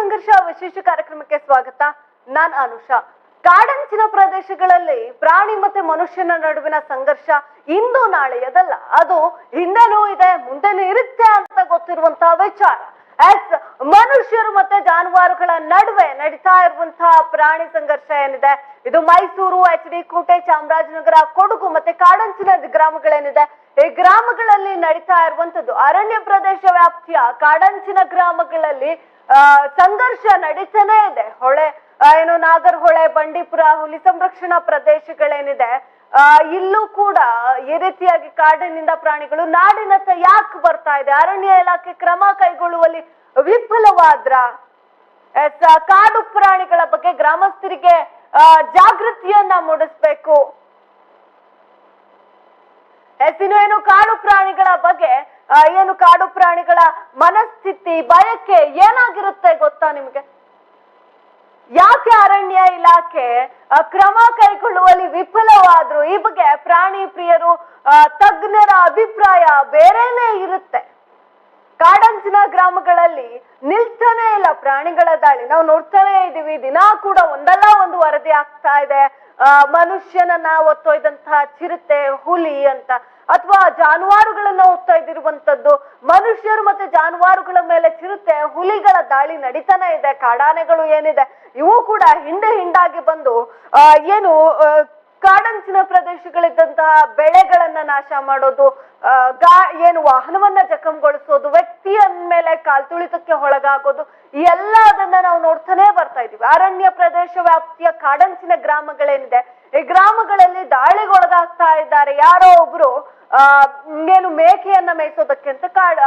ವಿಶೇಷ ಕಾರ್ಯಕ್ರಮಕ್ಕೆ ಸ್ವಾಗತ. ನಾನ್ ಅನುಷಾ. ಕಾಡಂಚಿನ ಪ್ರದೇಶಗಳಲ್ಲಿ ಪ್ರಾಣಿ ಮತ್ತೆ ಮನುಷ್ಯನ ನಡುವಿನ ಸಂಘರ್ಷ ಇಂದು ನಾಳೆಯದಲ್ಲ. ಅದು ಹಿಂದೆನೂ ಇದೆ, ಮುಂದೆನೂ ಇರುತ್ತೆ ಅಂತ ಗೊತ್ತಿರುವಂತಹ ವಿಚಾರ. ಎಸ್, ಮನುಷ್ಯರು ಮತ್ತೆ ಜಾನುವಾರುಗಳ ನಡುವೆ ನಡೀತಾ ಇರುವಂತಹ ಪ್ರಾಣಿ ಸಂಘರ್ಷ ಏನಿದೆ? ಇದು ಮೈಸೂರು, ಎಚ್ ಡಿ ಕೋಟೆ, ಚಾಮರಾಜನಗರ, ಕೊಡಗು ಮತ್ತೆ ಕಾಡಂಚಿನ ಗ್ರಾಮಗಳೇನಿದೆ? ಈ ಗ್ರಾಮಗಳಲ್ಲಿ ನಡೀತಾ ಇರುವಂತದ್ದು ಅರಣ್ಯ ಪ್ರದೇಶ ವ್ಯಾಪ್ತಿಯ ಕಾಡಂಚಿನ ಗ್ರಾಮಗಳಲ್ಲಿ ಸಂಘರ್ಷ ನಡೀತಾನೆ ಇದೆ. ಹೊಳೆ ಏನು ನಾಗರಹೊಳೆ ಬಂಡೀಪುರ ಹುಲಿ ಸಂರಕ್ಷಣಾ ಪ್ರದೇಶಗಳೇನಿದೆ ಆ, ಇಲ್ಲೂ ಕೂಡ ಈ ರೀತಿಯಾಗಿ ಕಾಡಿನಿಂದ ಪ್ರಾಣಿಗಳು ನಾಡಿನತ್ತ ಯಾಕೆ ಬರ್ತಾ ಇದೆ. ಅರಣ್ಯ ಇಲಾಖೆ ಕ್ರಮ ಕೈಗೊಳ್ಳುವಲ್ಲಿ ವಿಫಲವಾದ್ರ ಕಾಡು ಪ್ರಾಣಿಗಳ ಬಗ್ಗೆ ಗ್ರಾಮಸ್ಥರಿಗೆ ಜಾಗೃತಿಯನ್ನ ಮೂಡಿಸ್ಬೇಕು. ಇನ್ನು ಏನು ಕಾಡು ಪ್ರಾಣಿಗಳ ಬಗ್ಗೆ ಏನು ಕಾಡು ಪ್ರಾಣಿಗಳ ಮನಸ್ಥಿತಿ, ಬಯಕೆ ಏನಾಗಿರುತ್ತೆ ಗೊತ್ತಾ ನಿಮ್ಗೆ? ಯಾಕೆ ಅರಣ್ಯ ಇಲಾಖೆ ಕ್ರಮ ಕೈಗೊಳ್ಳುವಲ್ಲಿ ವಿಫಲವಾದ್ರು? ಈ ಬಗ್ಗೆ ಪ್ರಾಣಿ ಪ್ರಿಯರು ತಜ್ಞರ ಅಭಿಪ್ರಾಯ ಬೇರೆನೇ ಇರುತ್ತೆ. ಕಾಡಂಚಿನ ಗ್ರಾಮಗಳಲ್ಲಿ ನಿಲ್ತಾನೆ ಇಲ್ಲ ಪ್ರಾಣಿಗಳ ದಾಳಿ. ನಾವು ನೋಡ್ತಾನೆ ಇದೀವಿ ದಿನಾ ಕೂಡ ಒಂದಲ್ಲ ಒಂದು ವರದಿ ಆಗ್ತಾ ಇದೆ. ಆ, ಮನುಷ್ಯನನ್ನ ಒತ್ತೊಯ್ದಂತಹ ಚಿರತೆ ಹುಲಿ ಅಂತ. ಅಥವಾ ಜಾನುವಾರುಗಳನ್ನ ಒತ್ತೊಯ್ದಿರುವಂತದ್ದು ಮನುಷ್ಯರು ಮತ್ತೆ ಜಾನುವಾರುಗಳ ಮೇಲೆ ಚಿರತೆ ಹುಲಿಗಳ ದಾಳಿ ನಡೀತಾನೆ ಇದೆ. ಕಾಡಾನೆಗಳು ಏನಿದೆ ಇವು ಕೂಡ ಹಿಂದೆ ಹಿಂಡಾಗಿ ಬಂದು ಏನು ಕಾಡಂಚಿನ ಪ್ರದೇಶಗಳಿದ್ದಂತಹ ಬೆಳೆಗಳನ್ನ ನಾಶ ಮಾಡೋದು ಗಾ, ಏನು ವಾಹನವನ್ನ ಜಖಂಗೊಳಿಸೋದು, ವ್ಯಕ್ತಿಯ ಮೇಲೆ ಕಾಲ್ತುಳಿತಕ್ಕೆ ಒಳಗಾಗೋದು ಎಲ್ಲ ಅದನ್ನ ನಾವು ನೋಡ್ತಾನೆ ಬರ್ತಾ ಇದೀವಿ ಅರಣ್ಯ ಪ್ರದೇಶ ವ್ಯಾಪ್ತಿಯ ಕಾಡಂಚಿನ ಗ್ರಾಮಗಳೇನಿದೆ, ಈ ಗ್ರಾಮಗಳಲ್ಲಿ ದಾಳಿಗೊಳಗಾಗ್ತಾ ಇದ್ದಾರೆ. ಯಾರೋ ಒಬ್ರು, ಆ, ಏನು ಮೇಕೆಯನ್ನ ಮೇಯಿಸೋದಕ್ಕೆ ಅಂತ ಕಾಡ್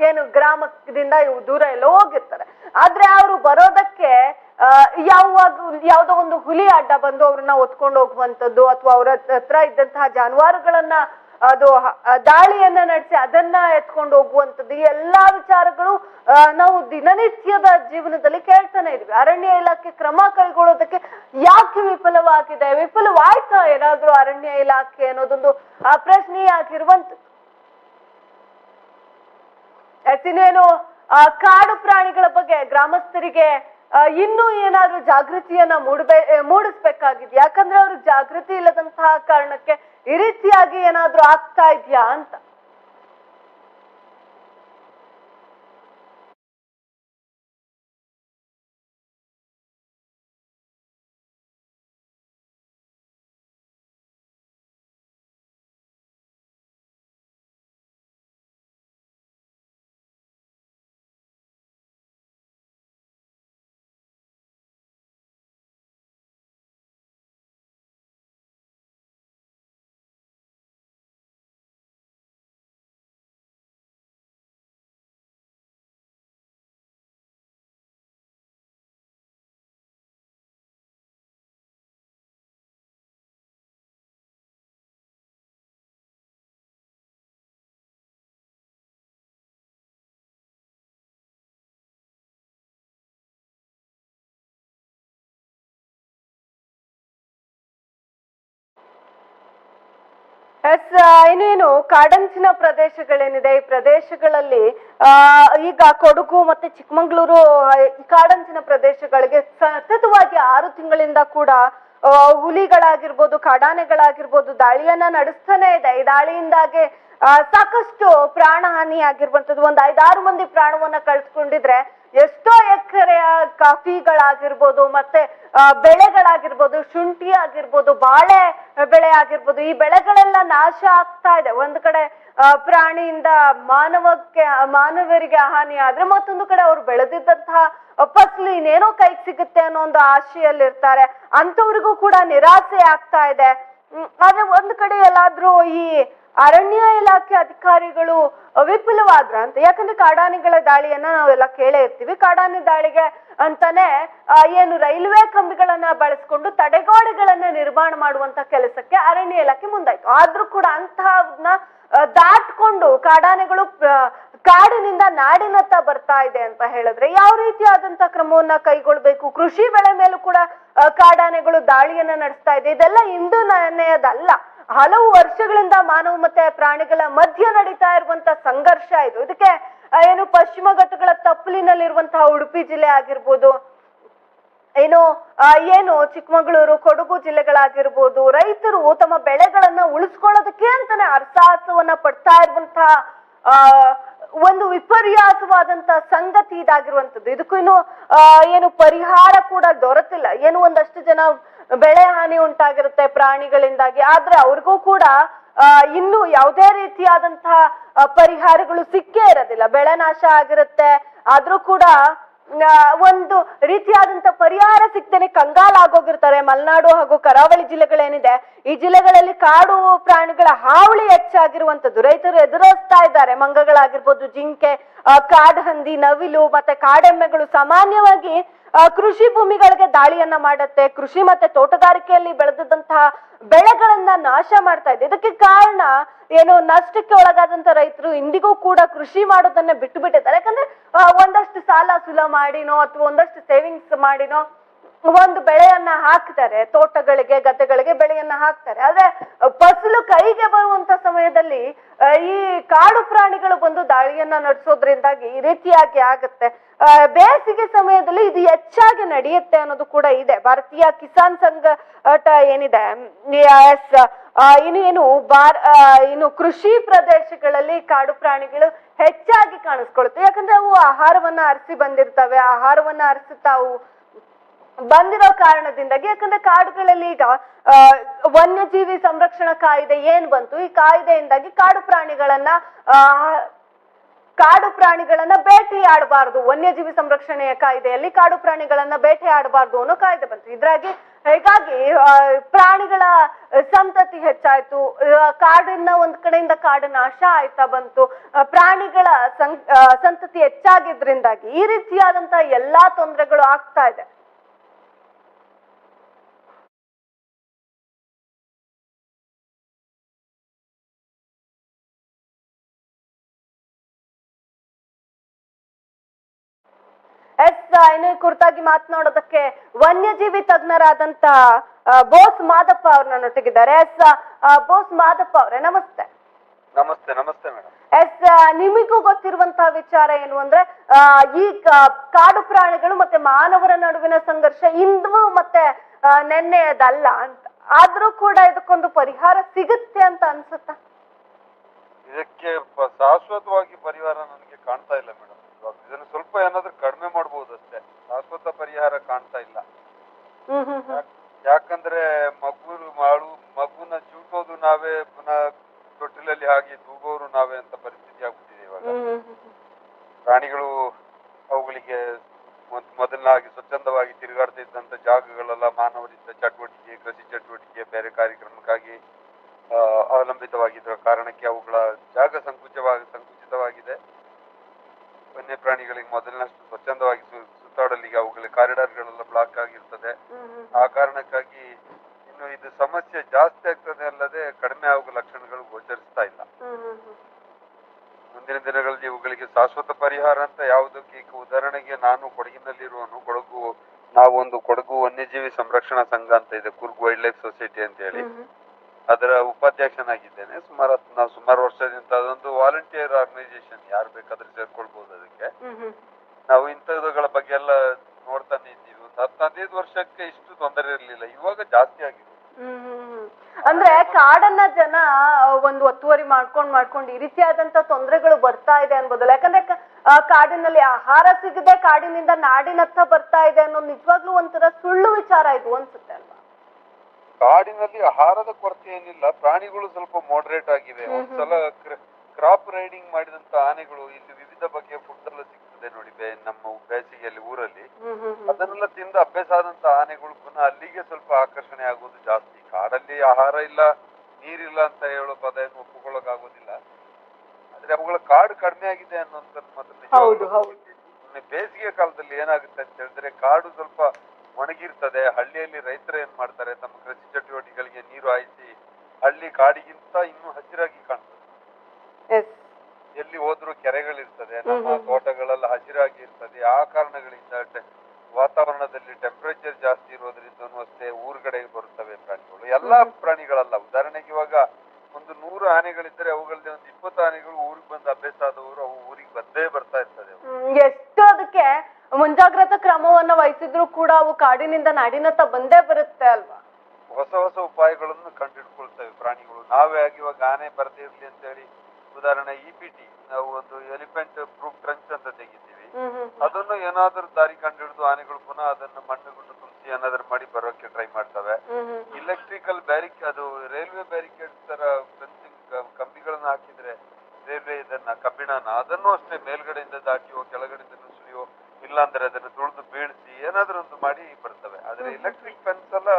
ಏನು ಗ್ರಾಮದಿಂದ ಇವು ದೂರ ಎಲ್ಲೋ ಹೋಗಿರ್ತಾರೆ. ಆದ್ರೆ ಅವರು ಬರೋದಕ್ಕೆ ಯಾವಾಗ ಯಾವುದೋ ಒಂದು ಹುಲಿ ಅಡ್ಡ ಬಂದು ಅವ್ರನ್ನ ಒತ್ಕೊಂಡು ಹೋಗುವಂಥದ್ದು ಅಥವಾ ಅವ್ರ ಹತ್ರ ಇದ್ದಂತಹ ಜಾನುವಾರುಗಳನ್ನ, ಅದು ದಾಳಿಯನ್ನ ನಡೆಸಿ ಅದನ್ನ ಎತ್ಕೊಂಡು ಹೋಗುವಂತದ್ದು ಈ ಎಲ್ಲಾ ವಿಚಾರಗಳು ನಾವು ದಿನನಿತ್ಯದ ಜೀವನದಲ್ಲಿ ಕೇಳ್ತಾನೆ ಇದ್ವಿ ಅರಣ್ಯ ಇಲಾಖೆ ಕ್ರಮ ಕೈಗೊಳ್ಳೋದಕ್ಕೆ ಯಾಕೆ ವಿಫಲವಾಗಿದೆ? ವಿಫಲವಾಯ್ತಾ ಏನಾದ್ರೂ ಅರಣ್ಯ ಇಲಾಖೆ ಅನ್ನೋದೊಂದು ಎಸ್ ಇನ್ನೇನು ಕಾಡು ಪ್ರಾಣಿಗಳ ಬಗ್ಗೆ ಗ್ರಾಮಸ್ಥರಿಗೆ ಇನ್ನೂ ಏನಾದ್ರೂ ಜಾಗೃತಿಯನ್ನ ಮೂಡಬೇ ಮೂಡಿಸ್ಬೇಕಾಗಿದೆ, ಯಾಕಂದ್ರೆ ಅವ್ರಿಗೆ ಜಾಗೃತಿ ಇಲ್ಲದಂತಹ ಕಾರಣಕ್ಕೆ ಈ ರೀತಿಯಾಗಿ ಏನಾದ್ರೂ ಆಗ್ತಾ ಇದೆಯಾ ಅಂತ. ಎಸ್ ಇನ್ನೇನು ಕಾಡಂಚಿನ ಪ್ರದೇಶಗಳೇನಿದೆ? ಈ ಪ್ರದೇಶಗಳಲ್ಲಿ ಈಗ ಕೊಡಗು ಮತ್ತೆ ಚಿಕ್ಕಮಂಗ್ಳೂರು ಕಾಡಂಚಿನ ಪ್ರದೇಶಗಳಿಗೆ ಸತತವಾಗಿ ಆರು ತಿಂಗಳಿಂದ ಕೂಡ ಹುಲಿಗಳಾಗಿರ್ಬೋದು, ಕಾಡಾನೆಗಳಾಗಿರ್ಬೋದು ದಾಳಿಯನ್ನ ನಡೆಸ್ತಾನೆ ಇದೆ. ಈ ದಾಳಿಯಿಂದಾಗಿ ಸಾಕಷ್ಟು ಪ್ರಾಣ ಹಾನಿ ಆಗಿರುವಂತದ್ದು ಒಂದ್ ಐದಾರು ಮಂದಿ ಪ್ರಾಣವನ್ನ ಕಳ್ಸ್ಕೊಂಡಿದ್ರೆ ಎಷ್ಟೋ ಎಕರೆಯ ಕಾಫಿಗಳಾಗಿರ್ಬೋದು ಮತ್ತೆ ಬೆಳೆಗಳಾಗಿರ್ಬೋದು, ಶುಂಠಿ ಆಗಿರ್ಬೋದು, ಬಾಳೆ ಬೆಳೆ ಆಗಿರ್ಬೋದು, ಈ ಬೆಳೆಗಳೆಲ್ಲ ನಾಶ ಆಗ್ತಾ ಇದೆ. ಒಂದು ಕಡೆ ಪ್ರಾಣಿಯಿಂದ ಮಾನವಕ್ಕೆ ಮಾನವರಿಗೆ ಹಾನಿ ಆದ್ರೆ ಮತ್ತೊಂದು ಕಡೆ ಅವ್ರು ಬೆಳೆದಿದ್ದಂತಹ ಫಸಲು ಇನ್ನೇನೋ ಕೈಗೆ ಸಿಗುತ್ತೆ ಅನ್ನೋ ಒಂದು ಆಶೆಯಲ್ಲಿರ್ತಾರೆ. ಅಂತವ್ರಿಗೂ ಕೂಡ ನಿರಾಸೆ ಆಗ್ತಾ ಇದೆ. ಆದ್ರೆ ಒಂದ್ ಕಡೆ ಎಲ್ಲಾದ್ರೂ ಈ ಅರಣ್ಯ ಇಲಾಖೆ ಅಧಿಕಾರಿಗಳು ವಿಫಲವಾದ್ರ ಅಂತ. ಯಾಕಂದ್ರೆ ಕಾಡಾನೆಗಳ ದಾಳಿಯನ್ನ ನಾವೆಲ್ಲ ಕೇಳೇ ಇರ್ತೀವಿ. ಕಾಡಾನೆ ದಾಳಿಗೆ ಅಂತಾನೆ ಏನು ರೈಲ್ವೆ ಕಂಬಿಗಳನ್ನ ಬಳಸ್ಕೊಂಡು ತಡೆಗೋಡೆಗಳನ್ನ ನಿರ್ಮಾಣ ಮಾಡುವಂತ ಕೆಲಸಕ್ಕೆ ಅರಣ್ಯ ಇಲಾಖೆ ಮುಂದಾಯ್ತು. ಆದ್ರೂ ಕೂಡ ಅಂತಹನ್ನ ಆ, ದಾಟ್ಕೊಂಡು ಕಾಡಾನೆಗಳು ಕಾಡಿನಿಂದ ನಾಡಿನತ್ತ ಬರ್ತಾ ಇದೆ ಅಂತ ಹೇಳಿದ್ರೆ ಯಾವ ರೀತಿಯಾದಂತ ಕ್ರಮವನ್ನ ಕೈಗೊಳ್ಬೇಕು? ಕೃಷಿ ಬೆಳೆ ಮೇಲೂ ಕೂಡ ಕಾಡಾನೆಗಳು ದಾಳಿಯನ್ನ ನಡೆಸ್ತಾ ಇದೆ. ಇದೆಲ್ಲ ಇಂದು ನೆನೆಯದಲ್ಲ ಹಲವು ವರ್ಷಗಳಿಂದ ಮಾನವ ಮತ್ತೆ ಪ್ರಾಣಿಗಳ ಮಧ್ಯ ನಡೀತಾ ಇರುವಂತ ಸಂಘರ್ಷ ಇದು. ಇದಕ್ಕೆ ಏನು ಪಶ್ಚಿಮ ಘಟ್ಟಗಳ ತಪ್ಪಲಿನಲ್ಲಿರುವಂತಹ ಉಡುಪಿ ಜಿಲ್ಲೆ ಆಗಿರ್ಬೋದು, ಏನು ಏನು ಚಿಕ್ಕಮಗಳೂರು, ಕೊಡಗು ಜಿಲ್ಲೆಗಳಾಗಿರ್ಬೋದು, ರೈತರು ತಮ್ಮ ಬೆಳೆಗಳನ್ನ ಉಳಿಸ್ಕೊಳ್ಳೋದಕ್ಕೆ ಅಂತಾನೆ ಅರ್ಥಾಸವನ್ನ ಪಡ್ತಾ ಇರುವಂತಹ ಒಂದು ವಿಪರ್ಯಾಸವಾದಂತ ಸಂಗತಿ ಇದಾಗಿರುವಂತದ್ದು ಇದಕ್ಕೂ ಏನು ಪರಿಹಾರ ಕೂಡ ದೊರೆತಿಲ್ಲ ಏನು ಒಂದಷ್ಟು ಜನ ಬೆಳೆ ಹಾನಿ ಉಂಟಾಗಿರುತ್ತೆ ಪ್ರಾಣಿಗಳಿಂದಾಗಿ. ಆದ್ರೆ ಅವ್ರಿಗೂ ಕೂಡ ಇನ್ನು ಯಾವುದೇ ರೀತಿಯಾದಂತಹ ಪರಿಹಾರಗಳು ಸಿಕ್ಕೇ ಇರೋದಿಲ್ಲ. ಬೆಳೆ ನಾಶ ಆಗಿರುತ್ತೆ. ಆದ್ರೂ ಕೂಡ ಒಂದು ರೀತಿಯಾದಂತ ಪರಿಹಾರ ಸಿಗ್ದೇನೆ ಕಂಗಾಲಾಗೋಗಿರ್ತಾರೆ ಮಲೆನಾಡು ಹಾಗೂ ಕರಾವಳಿ ಜಿಲ್ಲೆಗಳೇನಿದೆ, ಈ ಜಿಲ್ಲೆಗಳಲ್ಲಿ ಕಾಡು ಪ್ರಾಣಿಗಳ ಹಾವಳಿ ಹೆಚ್ಚಾಗಿರುವಂತದ್ದು ರೈತರು ಎದುರಿಸ್ತಾ ಇದ್ದಾರೆ. ಮಂಗಗಳಾಗಿರ್ಬೋದು, ಜಿಂಕೆ ಆ, ಕಾಡಹಂದಿ ನವಿಲು ಮತ್ತೆ ಕಾಡೆಮ್ಮೆಗಳು ಸಾಮಾನ್ಯವಾಗಿ ಕೃಷಿ ಭೂಮಿಗಳಿಗೆ ದಾಳಿಯನ್ನ ಮಾಡುತ್ತೆ. ಕೃಷಿ ಮತ್ತೆ ತೋಟಗಾರಿಕೆಯಲ್ಲಿ ಬೆಳೆದಂತಹ ಬೆಳೆಗಳನ್ನ ನಾಶ ಮಾಡ್ತಾ ಇದೆ. ಇದಕ್ಕೆ ಕಾರಣ ಏನು? ನಷ್ಟಕ್ಕೆ ಒಳಗಾದಂತ ರೈತರು ಇಂದಿಗೂ ಕೂಡ ಕೃಷಿ ಮಾಡೋದನ್ನ ಬಿಟ್ಟು ಬಿಟ್ಟಿದ್ದಾರೆ. ಯಾಕಂದ್ರೆ ಒಂದಷ್ಟು ಸಾಲ ಸುಲ ಮಾಡಿನೋ ಅಥವಾ ಒಂದಷ್ಟು ಸೇವಿಂಗ್ಸ್ ಮಾಡಿನೋ ಒಂದು ಬೆಳೆಯನ್ನ ಹಾಕ್ತಾರೆ ತೋಟಗಳಿಗೆ, ಗದ್ದೆಗಳಿಗೆ ಬೆಳೆಯನ್ನ ಹಾಕ್ತಾರೆ. ಆದ್ರೆ ಫಸಲು ಕೈಗೆ ಬರುವಂತ ಸಮಯದಲ್ಲಿ ಈ ಕಾಡು ಪ್ರಾಣಿಗಳು ಬಂದು ದಾಳಿಯನ್ನ ನಡೆಸೋದ್ರಿಂದಾಗಿ ಈ ರೀತಿಯಾಗಿ ಆಗುತ್ತೆ. ಬೇಸಿಗೆ ಸಮಯದಲ್ಲಿ ಇದು ಹೆಚ್ಚಾಗಿ ನಡೆಯುತ್ತೆ ಅನ್ನೋದು ಕೂಡ ಇದೆ. ಭಾರತೀಯ ಕಿಸಾನ್ ಸಂಘಟ ಏನಿದೆ? ಎಸ್ ಇನ್ನೇನು ಬಾರ್ ಇನ್ನು ಕೃಷಿ ಪ್ರದೇಶಗಳಲ್ಲಿ ಕಾಡು ಪ್ರಾಣಿಗಳು ಹೆಚ್ಚಾಗಿ ಕಾಣಿಸ್ಕೊಳುತ್ತೆ. ಯಾಕಂದ್ರೆ ಅವು ಆಹಾರವನ್ನ ಅರಸಿ ಬಂದಿರ್ತವೆ. ಆಹಾರವನ್ನ ಅರಸುತ್ತಾ ಬಂದಿರೋ ಕಾರಣದಿಂದಾಗಿ, ಯಾಕಂದ್ರೆ ಕಾಡುಗಳಲ್ಲಿ ಈಗ ವನ್ಯಜೀವಿ ಸಂರಕ್ಷಣಾ ಕಾಯ್ದೆ ಏನ್ ಬಂತು? ಈ ಕಾಯ್ದೆಯಿಂದಾಗಿ ಕಾಡು ಪ್ರಾಣಿಗಳನ್ನ ಕಾಡು ಪ್ರಾಣಿಗಳನ್ನ ಬೇಟೆಯಾಡಬಾರದು. ವನ್ಯಜೀವಿ ಸಂರಕ್ಷಣೆಯ ಕಾಯ್ದೆಯಲ್ಲಿ ಕಾಡು ಪ್ರಾಣಿಗಳನ್ನ ಬೇಟೆಯಾಡಬಾರದು ಅನ್ನೋ ಕಾಯ್ದೆ ಬಂತು. ಇದ್ರಾಗಿ ಹೀಗಾಗಿ ಪ್ರಾಣಿಗಳ ಸಂತತಿ ಹೆಚ್ಚಾಯ್ತು. ಕಾಡಿನ ಒಂದ್ ಕಡೆಯಿಂದ ಕಾಡು ನಾಶ ಆಯ್ತಾ ಬಂತು. ಪ್ರಾಣಿಗಳ ಸಂತತಿ ಹೆಚ್ಚಾಗಿದ್ರಿಂದಾಗಿ ಈ ರೀತಿಯಾದಂತ ಎಲ್ಲಾ ತೊಂದರೆಗಳು ಆಗ್ತಾ ಇದೆ. ಎಸ್ ಇನ್ನು ಕುರ್ತಾಗಿ ಮಾತನಾಡೋದಕ್ಕೆ ವನ್ಯಜೀವಿ ತಜ್ಞರಾದಂತ ಆ, ಬೋಸ್ ಮಾದಪ್ಪ ಅವ್ರನ್ನ ನೊಟ್ಟಿಗಿದ್ದಾರೆ ಎಸ್ ಬೋಸ್ ಮಾದಪ್ಪ ಅವರೇ ನಮಸ್ತೆ. ನಮಸ್ತೆ ನಮಸ್ತೆ ಮೇಡಮ್. ಎಸ್ ನಿಮಗೂ ಗೊತ್ತಿರುವಂತಹ ವಿಚಾರ ಏನು ಅಂದ್ರೆ ಈ ಕಾಡು ಪ್ರಾಣಿಗಳು ಮತ್ತೆ ಮಾನವರ ನಡುವಿನ ಸಂಘರ್ಷ ಇಂದು ಮತ್ತೆ ನೆನ್ನೆಯದಲ್ಲ ಅಂತ. ಆದ್ರೂ ಕೂಡ ಇದಕ್ಕೊಂದು ಪರಿಹಾರ ಸಿಗುತ್ತೆ ಅಂತ ಅನ್ಸುತ್ತಾ? ಇದಕ್ಕೆ ಶಾಶ್ವತವಾಗಿ ಪರಿಹಾರ ನನಗೆ ಕಾಣ್ತಾ ಇಲ್ಲ ಮೇಡಮ್ ಇವಾಗ ಇದನ್ನು ಸ್ವಲ್ಪ ಏನಾದ್ರೂ ಕಡಿಮೆ ಮಾಡ್ಬೋದು ಅಷ್ಟೇ ಶಾಶ್ವತ ಪರಿಹಾರ ಕಾಣ್ತಾ ಇಲ್ಲ ಹ್ಮ್ ಹ್ಮ್ ಹ್ಮ್ ಯಾಕ್- ಯಾಕಂದ್ರೆ ಮಗು ಮಾಡು ಮಗುನ ಚೂಟೋದು ನಾವೇ ಪುನಃ ತೊಟ್ಟಿಲಲ್ಲಿ ಹಾಕಿ ತೂಗೋರು ನಾವೇ ಅಂತ ಪರಿಸ್ಥಿತಿ ಆಗ್ಬಿಟ್ಟಿದೆ ಇವಾಗ ಹ್ಮ್ ಹ್ಮ್ ಹ್ಮ್ ಪ್ರಾಣಿಗಳು ಅವುಗಳಿಗೆ ಮೊದ್- ಮೊದಲನಾಗಿ ಸ್ವಚ್ಛಂದವಾಗಿ ತಿರುಗಾಡ್ತಾ ಇದ್ದಂತ ಜಾಗಗಳೆಲ್ಲ ಮಾನವರಿಂದ ಚಟುವಟಿಕೆ ಕೃಷಿ ಚಟುವಟಿಕೆ ಬೇರೆ ಕಾರ್ಯಕ್ರಮಕ್ಕಾಗಿ ಆ, ಅವಲಂಬಿತವಾಗಿದ್ದ ಕಾರಣಕ್ಕೆ ಅವುಗಳ ಜಾಗ ಸಂಕುಚವಾಗಿ ಸಂಕುಚಿತವಾಗಿದೆ ವನ್ಯ ಪ್ರಾಣಿಗಳಿಗೆ ಮೊದಲಿನಷ್ಟು ಸ್ವಚ್ಛಂದವಾಗಿ ಸು- ಸುತ್ತಾಡಲಿಗೆ ಅವುಗಳ ಕಾರಿಡಾರ್ಗಳೆಲ್ಲ ಬ್ಲಾಕ್ ಆಗಿರ್ತದೆ ಹ್ಮ್ ಹ್ಮ್ ಆ ಕಾರಣಕ್ಕಾಗಿ ಇನ್ನು ಇದು ಸಮಸ್ಯೆ ಜಾಸ್ತಿ ಆಗ್ತದೆ ಅಲ್ಲದೆ ಕಡಿಮೆ ಆಗುವ ಲಕ್ಷಣಗಳು ಗೋಚರಿಸ್ತಾ ಇಲ್ಲ ಹ್ಮ್ ಹ್ಮ್ ಹ್ಮ್ ಮುಂದಿನ ದಿನಗಳಲ್ಲಿ ಇವುಗಳಿಗೆ ಶಾಶ್ವತ ಪರಿಹಾರ ಅಂತ ಯಾವುದಕ್ಕೆ ಈಗ ಉದಾಹರಣೆಗೆ ನಾನು ಕೊಡಗಿನಲ್ಲಿರುವನು ಕೊಡಗು ನಾವೊಂದು ಕೊಡಗು ವನ್ಯಜೀವಿ ಸಂರಕ್ಷಣಾ ಸಂಘ ಅಂತ ಇದೆ ಕುರ್ಗ್ ವೈಲ್ಡ್ ಲೈಫ್ ಸೊಸೈಟಿ ಅಂತ ಹೇಳಿ. ಅದರ ಉಪಾಧ್ಯಕ್ಷನಾಗಿದ್ದೇನೆ. ಸುಮಾರು ನಾವು ಸುಮಾರು ವರ್ಷದಿಂದ ಅದೊಂದು ವಾಲಂಟಿಯರ್ ಆರ್ಗನೈಸೇಷನ್ ಯಾರು ಬೇಕಾದ್ರೂ ಸೇರ್ಕೊಳ್ಬಹುದು ಅದಕ್ಕೆ. ನಾವು ಇಂಥವುಗಳ ಬಗ್ಗೆ ಎಲ್ಲ ನೋಡ್ತಾನೆ ಇದ್ದೀವಿ. ಒಂದು ಹತ್ತು ಹದಿನೈದು ವರ್ಷಕ್ಕೆ ಇಷ್ಟು ತೊಂದರೆ ಇರಲಿಲ್ಲ. ಇವಾಗ ಜಾಸ್ತಿ ಆಗಿದೆ. ಅಂದ್ರೆ ಕಾಡನ್ನ ಜನ ಒಂದು ಒತ್ತುವರಿ ಮಾಡ್ಕೊಂಡ್ ಮಾಡ್ಕೊಂಡು ಈ ರೀತಿಯಾದಂತ ತೊಂದರೆಗಳು ಬರ್ತಾ ಇದೆ ಅನ್ಬೋದಲ್ಲ. ಯಾಕಂದ್ರೆ ಕಾಡಿನಲ್ಲಿ ಆಹಾರ ಸಿಗದೆ ಕಾಡಿನಿಂದ ನಾಡಿನತ್ತ ಬರ್ತಾ ಇದೆ ಅನ್ನೋ ನಿಜವಾಗ್ಲೂ ಒಂಥರ ಸುಳ್ಳು ವಿಚಾರ ಇದು ಅನ್ಸುತ್ತೆ ಅಲ್ವಾ? ಕಾಡಿನಲ್ಲಿ ಆಹಾರದ ಕೊರತೆ ಏನಿಲ್ಲ ಪ್ರಾಣಿಗಳು ಸ್ವಲ್ಪ ಮಾಡರೇಟ್ ಆಗಿವೆ. ಒಂದ್ಸಲ ಕ್ರಾಪ್ ರೈಡಿಂಗ್ ಮಾಡಿದಂತ ಆನೆಗಳು ಇಲ್ಲಿ ವಿವಿಧ ಬಗೆಯ ಫುಡ್ ಎಲ್ಲ ಸಿಗ್ತದೆ ನೋಡಿ ಬೇ ನಮ್ಮ ಬೇಸಿಗೆಯಲ್ಲಿ ಊರಲ್ಲಿ. ಅದನ್ನೆಲ್ಲ ತಿಂದು ಅಭ್ಯಾಸ ಆದಂತ ಆನೆಗಳು ಪುನಃ ಅಲ್ಲಿಗೆ ಸ್ವಲ್ಪ ಆಕರ್ಷಣೆ ಆಗೋದು ಜಾಸ್ತಿ. ಕಾಡಲ್ಲಿ ಆಹಾರ ಇಲ್ಲ ನೀರಿಲ್ಲ ಅಂತ ಹೇಳೋ ಪದ ಏನು ಒಪ್ಪಿಕೊಳ್ಳಕ್ ಆಗೋದಿಲ್ಲ ಆದ್ರೆ ಅವುಗಳ ಕಾಡು ಕಡಿಮೆ ಆಗಿದೆ ಅನ್ನೋಂಥದ್ದು ಮಾತ್ರ ಬೇಸಿಗೆ ಕಾಲದಲ್ಲಿ ಏನಾಗುತ್ತೆ ಅಂತ ಹೇಳಿದ್ರೆ ಕಾಡು ಸ್ವಲ್ಪ ಒಣಗಿರ್ತದೆ ಹಳ್ಳಿಯಲ್ಲಿ ರೈತರು ಏನ್ ಮಾಡ್ತಾರೆ ತಮ್ಮ ಕೃಷಿ ಚಟುವಟಿಕೆಗಳಿಗೆ ನೀರು ಹಾಯಿಸಿ ಹಳ್ಳಿ ಕಾಡಿಗಿಂತ ಇನ್ನೂ ಹಸಿರಾಗಿ ಕಾಣ್ತದೆ. ಎಲ್ಲಿ ಹೋದ್ರು ಕೆರೆಗಳಿರ್ತದೆ ನಮ್ಮ. ತೋಟಗಳೆಲ್ಲ ಹಸಿರಾಗಿ ಇರ್ತದೆ ಆ ಕಾರಣಗಳಿಂದ ವಾತಾವರಣದಲ್ಲಿ ಟೆಂಪರೇಚರ್ ಜಾಸ್ತಿ ಇರೋದ್ರಿಂದನೂ ಅಷ್ಟೇ ಊರ್ಗಡೆ ಬರುತ್ತವೆ ಪ್ರಾಣಿಗಳು ಎಲ್ಲಾ. ಪ್ರಾಣಿಗಳಲ್ಲ ಉದಾಹರಣೆಗೆ ಇವಾಗ ಒಂದು ನೂರು ಆನೆಗಳಿದ್ರೆ ಅವುಗಳಲ್ಲಿ ಒಂದು ಇಪ್ಪತ್ತು ಆನೆಗಳು ಊರಿಗೆ ಬಂದು ಅಭ್ಯಾಸ ಆದವರು ಅವು ಊರಿಗೆ ಬಂದೇ ಬರ್ತಾ ಇರ್ತದೆ. ಎಷ್ಟು ಅದಕ್ಕೆ ಮುಂಜಾಗ್ರತಾ ಕ್ರಮವನ್ನ ವಹಿಸಿದ್ರು ಕೂಡ ಅವು ಕಾಡಿನಿಂದ ನಾಡಿನತ್ತ ಬಂದೇ ಬರುತ್ತೆ ಅಲ್ವಾ ಹೊಸ ಹೊಸ ಉಪಾಯಗಳನ್ನು ಕಂಡುಹಿಡ್ಕೊಳ್ತವೆ ಪ್ರಾಣಿಗಳು ನಾವೇ ಆಗಿ ಇವಾಗ ಆನೆ ಬರದೇ ಇರ್ಲಿ ಅಂತ ಹೇಳಿ ಉದಾಹರಣೆ ಇಪಿಟಿ ಪಿ ಟಿ ನಾವು ಒಂದು ಎಲಿಫೆಂಟ್ ಪ್ರೂಫ್ ಟ್ರಂಚ್ ಅಂತ ತೆಗಿತೀವಿ. ಅದನ್ನು ಏನಾದರೂ ದಾರಿ ಕಂಡುಹಿಡಿದು ಆನೆಗಳು ಪುನಃ ಅದನ್ನು ಮಣ್ಣು ಗುಂಡು ತುಂಬಿಸಿ ಏನಾದರೂ ಮಾಡಿ ಬರೋಕೆ ಟ್ರೈ ಮಾಡ್ತವೆ. ಇಲೆಕ್ಟ್ರಿಕಲ್ ಬ್ಯಾರಿಕ್ ಅದು ರೈಲ್ವೆ ಬ್ಯಾರಿಕೇಡ್ ತರ ಫೆನ್ಸಿಂಗ್ ಕಂಬಿಗಳನ್ನ ಹಾಕಿದ್ರೆ ರೈಲ್ವೆ ಇದನ್ನ ಕಬ್ಬಿಣನ ಅದನ್ನು ಅಷ್ಟೇ ಮೇಲ್ಗಡೆಯಿಂದ ದಾಟಿಯೋ ಕೆಳಗಡೆಯಿಂದ ನುಸುಳಿಯೋ ಇಲ್ಲಾಂದ್ರೆ ಅದನ್ನು ತುಳಿದು ಬೀಳಿಸಿ ಏನಾದ್ರೂ ಒಂದು ಮಾಡಿ ಬರ್ತವೆ. ಆದ್ರೆ ಇಲೆಕ್ಟ್ರಿಕ್ ಫೆನ್ಸ್ ಎಲ್ಲ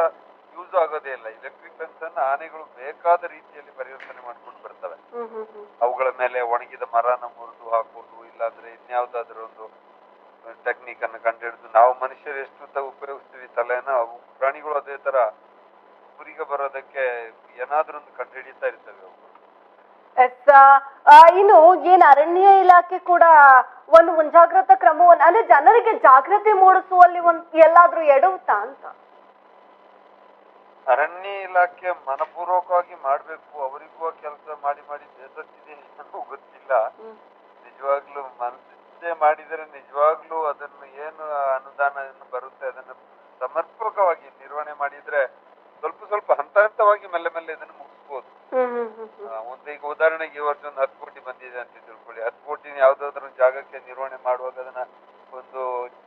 ಯೂಸ್ ಆಗೋದೇ ಇಲ್ಲ. ಇಲೆಕ್ಟ್ರಿಕ್ ಫೆನ್ಸ್ ಅನ್ನ ಆನೆಗಳು ಬೇಕಾದ ರೀತಿಯಲ್ಲಿ ಒಣಗಿದ ಮರನ ಮುರಿದು ಹಾಕೋದು ಇಲ್ಲಾಂದ್ರೆ ಇನ್ಯಾವುದಾದ್ರೂ ಒಂದು ಟೆಕ್ನಿಕ್ ಅನ್ನು ಕಂಡುಹಿಡಿದು ನಾವು ಮನುಷ್ಯರು ಎಷ್ಟು ಉಪಯೋಗಿಸ್ತೀವಿ ತಲೆನ ಅವು ಪ್ರಾಣಿಗಳು ಅದೇ ತರ ಗುರಿಗೆ ಬರೋದಕ್ಕೆ ಏನಾದ್ರೂ ಒಂದು ಕಂಡುಹಿಡಿತಾ ಇರ್ತವೆ ಅವು. ಎಸ್ ಇನ್ನು ಏನ್ ಅರಣ್ಯ ಇಲಾಖೆ ಕೂಡ ಒಂದು ಮುಂಜಾಗ್ರತಾ ಕ್ರಮವನ್ನು ಅಂದ್ರೆ ಜನರಿಗೆ ಜಾಗೃತಿ ಮೂಡಿಸುವಲ್ಲಿ ಒಂದ್ ಎಲ್ಲಾದ್ರೂ ಎಡವುತ್ತಾ ಅಂತ? ಅರಣ್ಯ ಇಲಾಖೆ ಮನಪೂರ್ವಕವಾಗಿ ಮಾಡ್ಬೇಕು ಅವರಿಗೂ ಆ ಕೆಲಸ ಮಾಡಿ ಮಾಡಿ ಬೇಸತ್ತಿದೆ ಏನೂ ಗೊತ್ತಿಲ್ಲ ನಿಜವಾಗ್ಲೂ ಮನಸ್ಸೇ ಮಾಡಿದರೆ ನಿಜವಾಗ್ಲೂ ಅದನ್ನು ಏನು ಅನುದಾನ ಏನು ಬರುತ್ತೆ ಅದನ್ನು ಸಮರ್ಪಕವಾಗಿ ನಿರ್ವಹಣೆ ಮಾಡಿದ್ರೆ ಸ್ವಲ್ಪ ಸ್ವಲ್ಪ ಹಂತ ಹಂತವಾಗಿ ಮೆಲ್ಲ ಮೆಲ್ಲ ಇದನ್ನು ಮುಗಿಸ್ಬೋದು ಹ್ಮ್ ಹ್ಮ್ ಹ್ಮ್ ಹ್ಮ್ ಆ, ಒಂದು ಈಗ ಉದಾಹರಣೆಗೆ ಈ ವರ್ಷ ಒಂದು ಹತ್ತು ಕೋಟಿ ಬಂದಿದೆ ಅಂತ ತಿಳ್ಕೊಳ್ಳಿ ಹತ್ತು ಕೋಟಿ ಯಾವ್ದಾದ್ರು ಒಂದು ಜಾಗಕ್ಕೆ ನಿರ್ವಹಣೆ ಮಾಡುವಾಗ ಅದನ್ನ ಒಂದು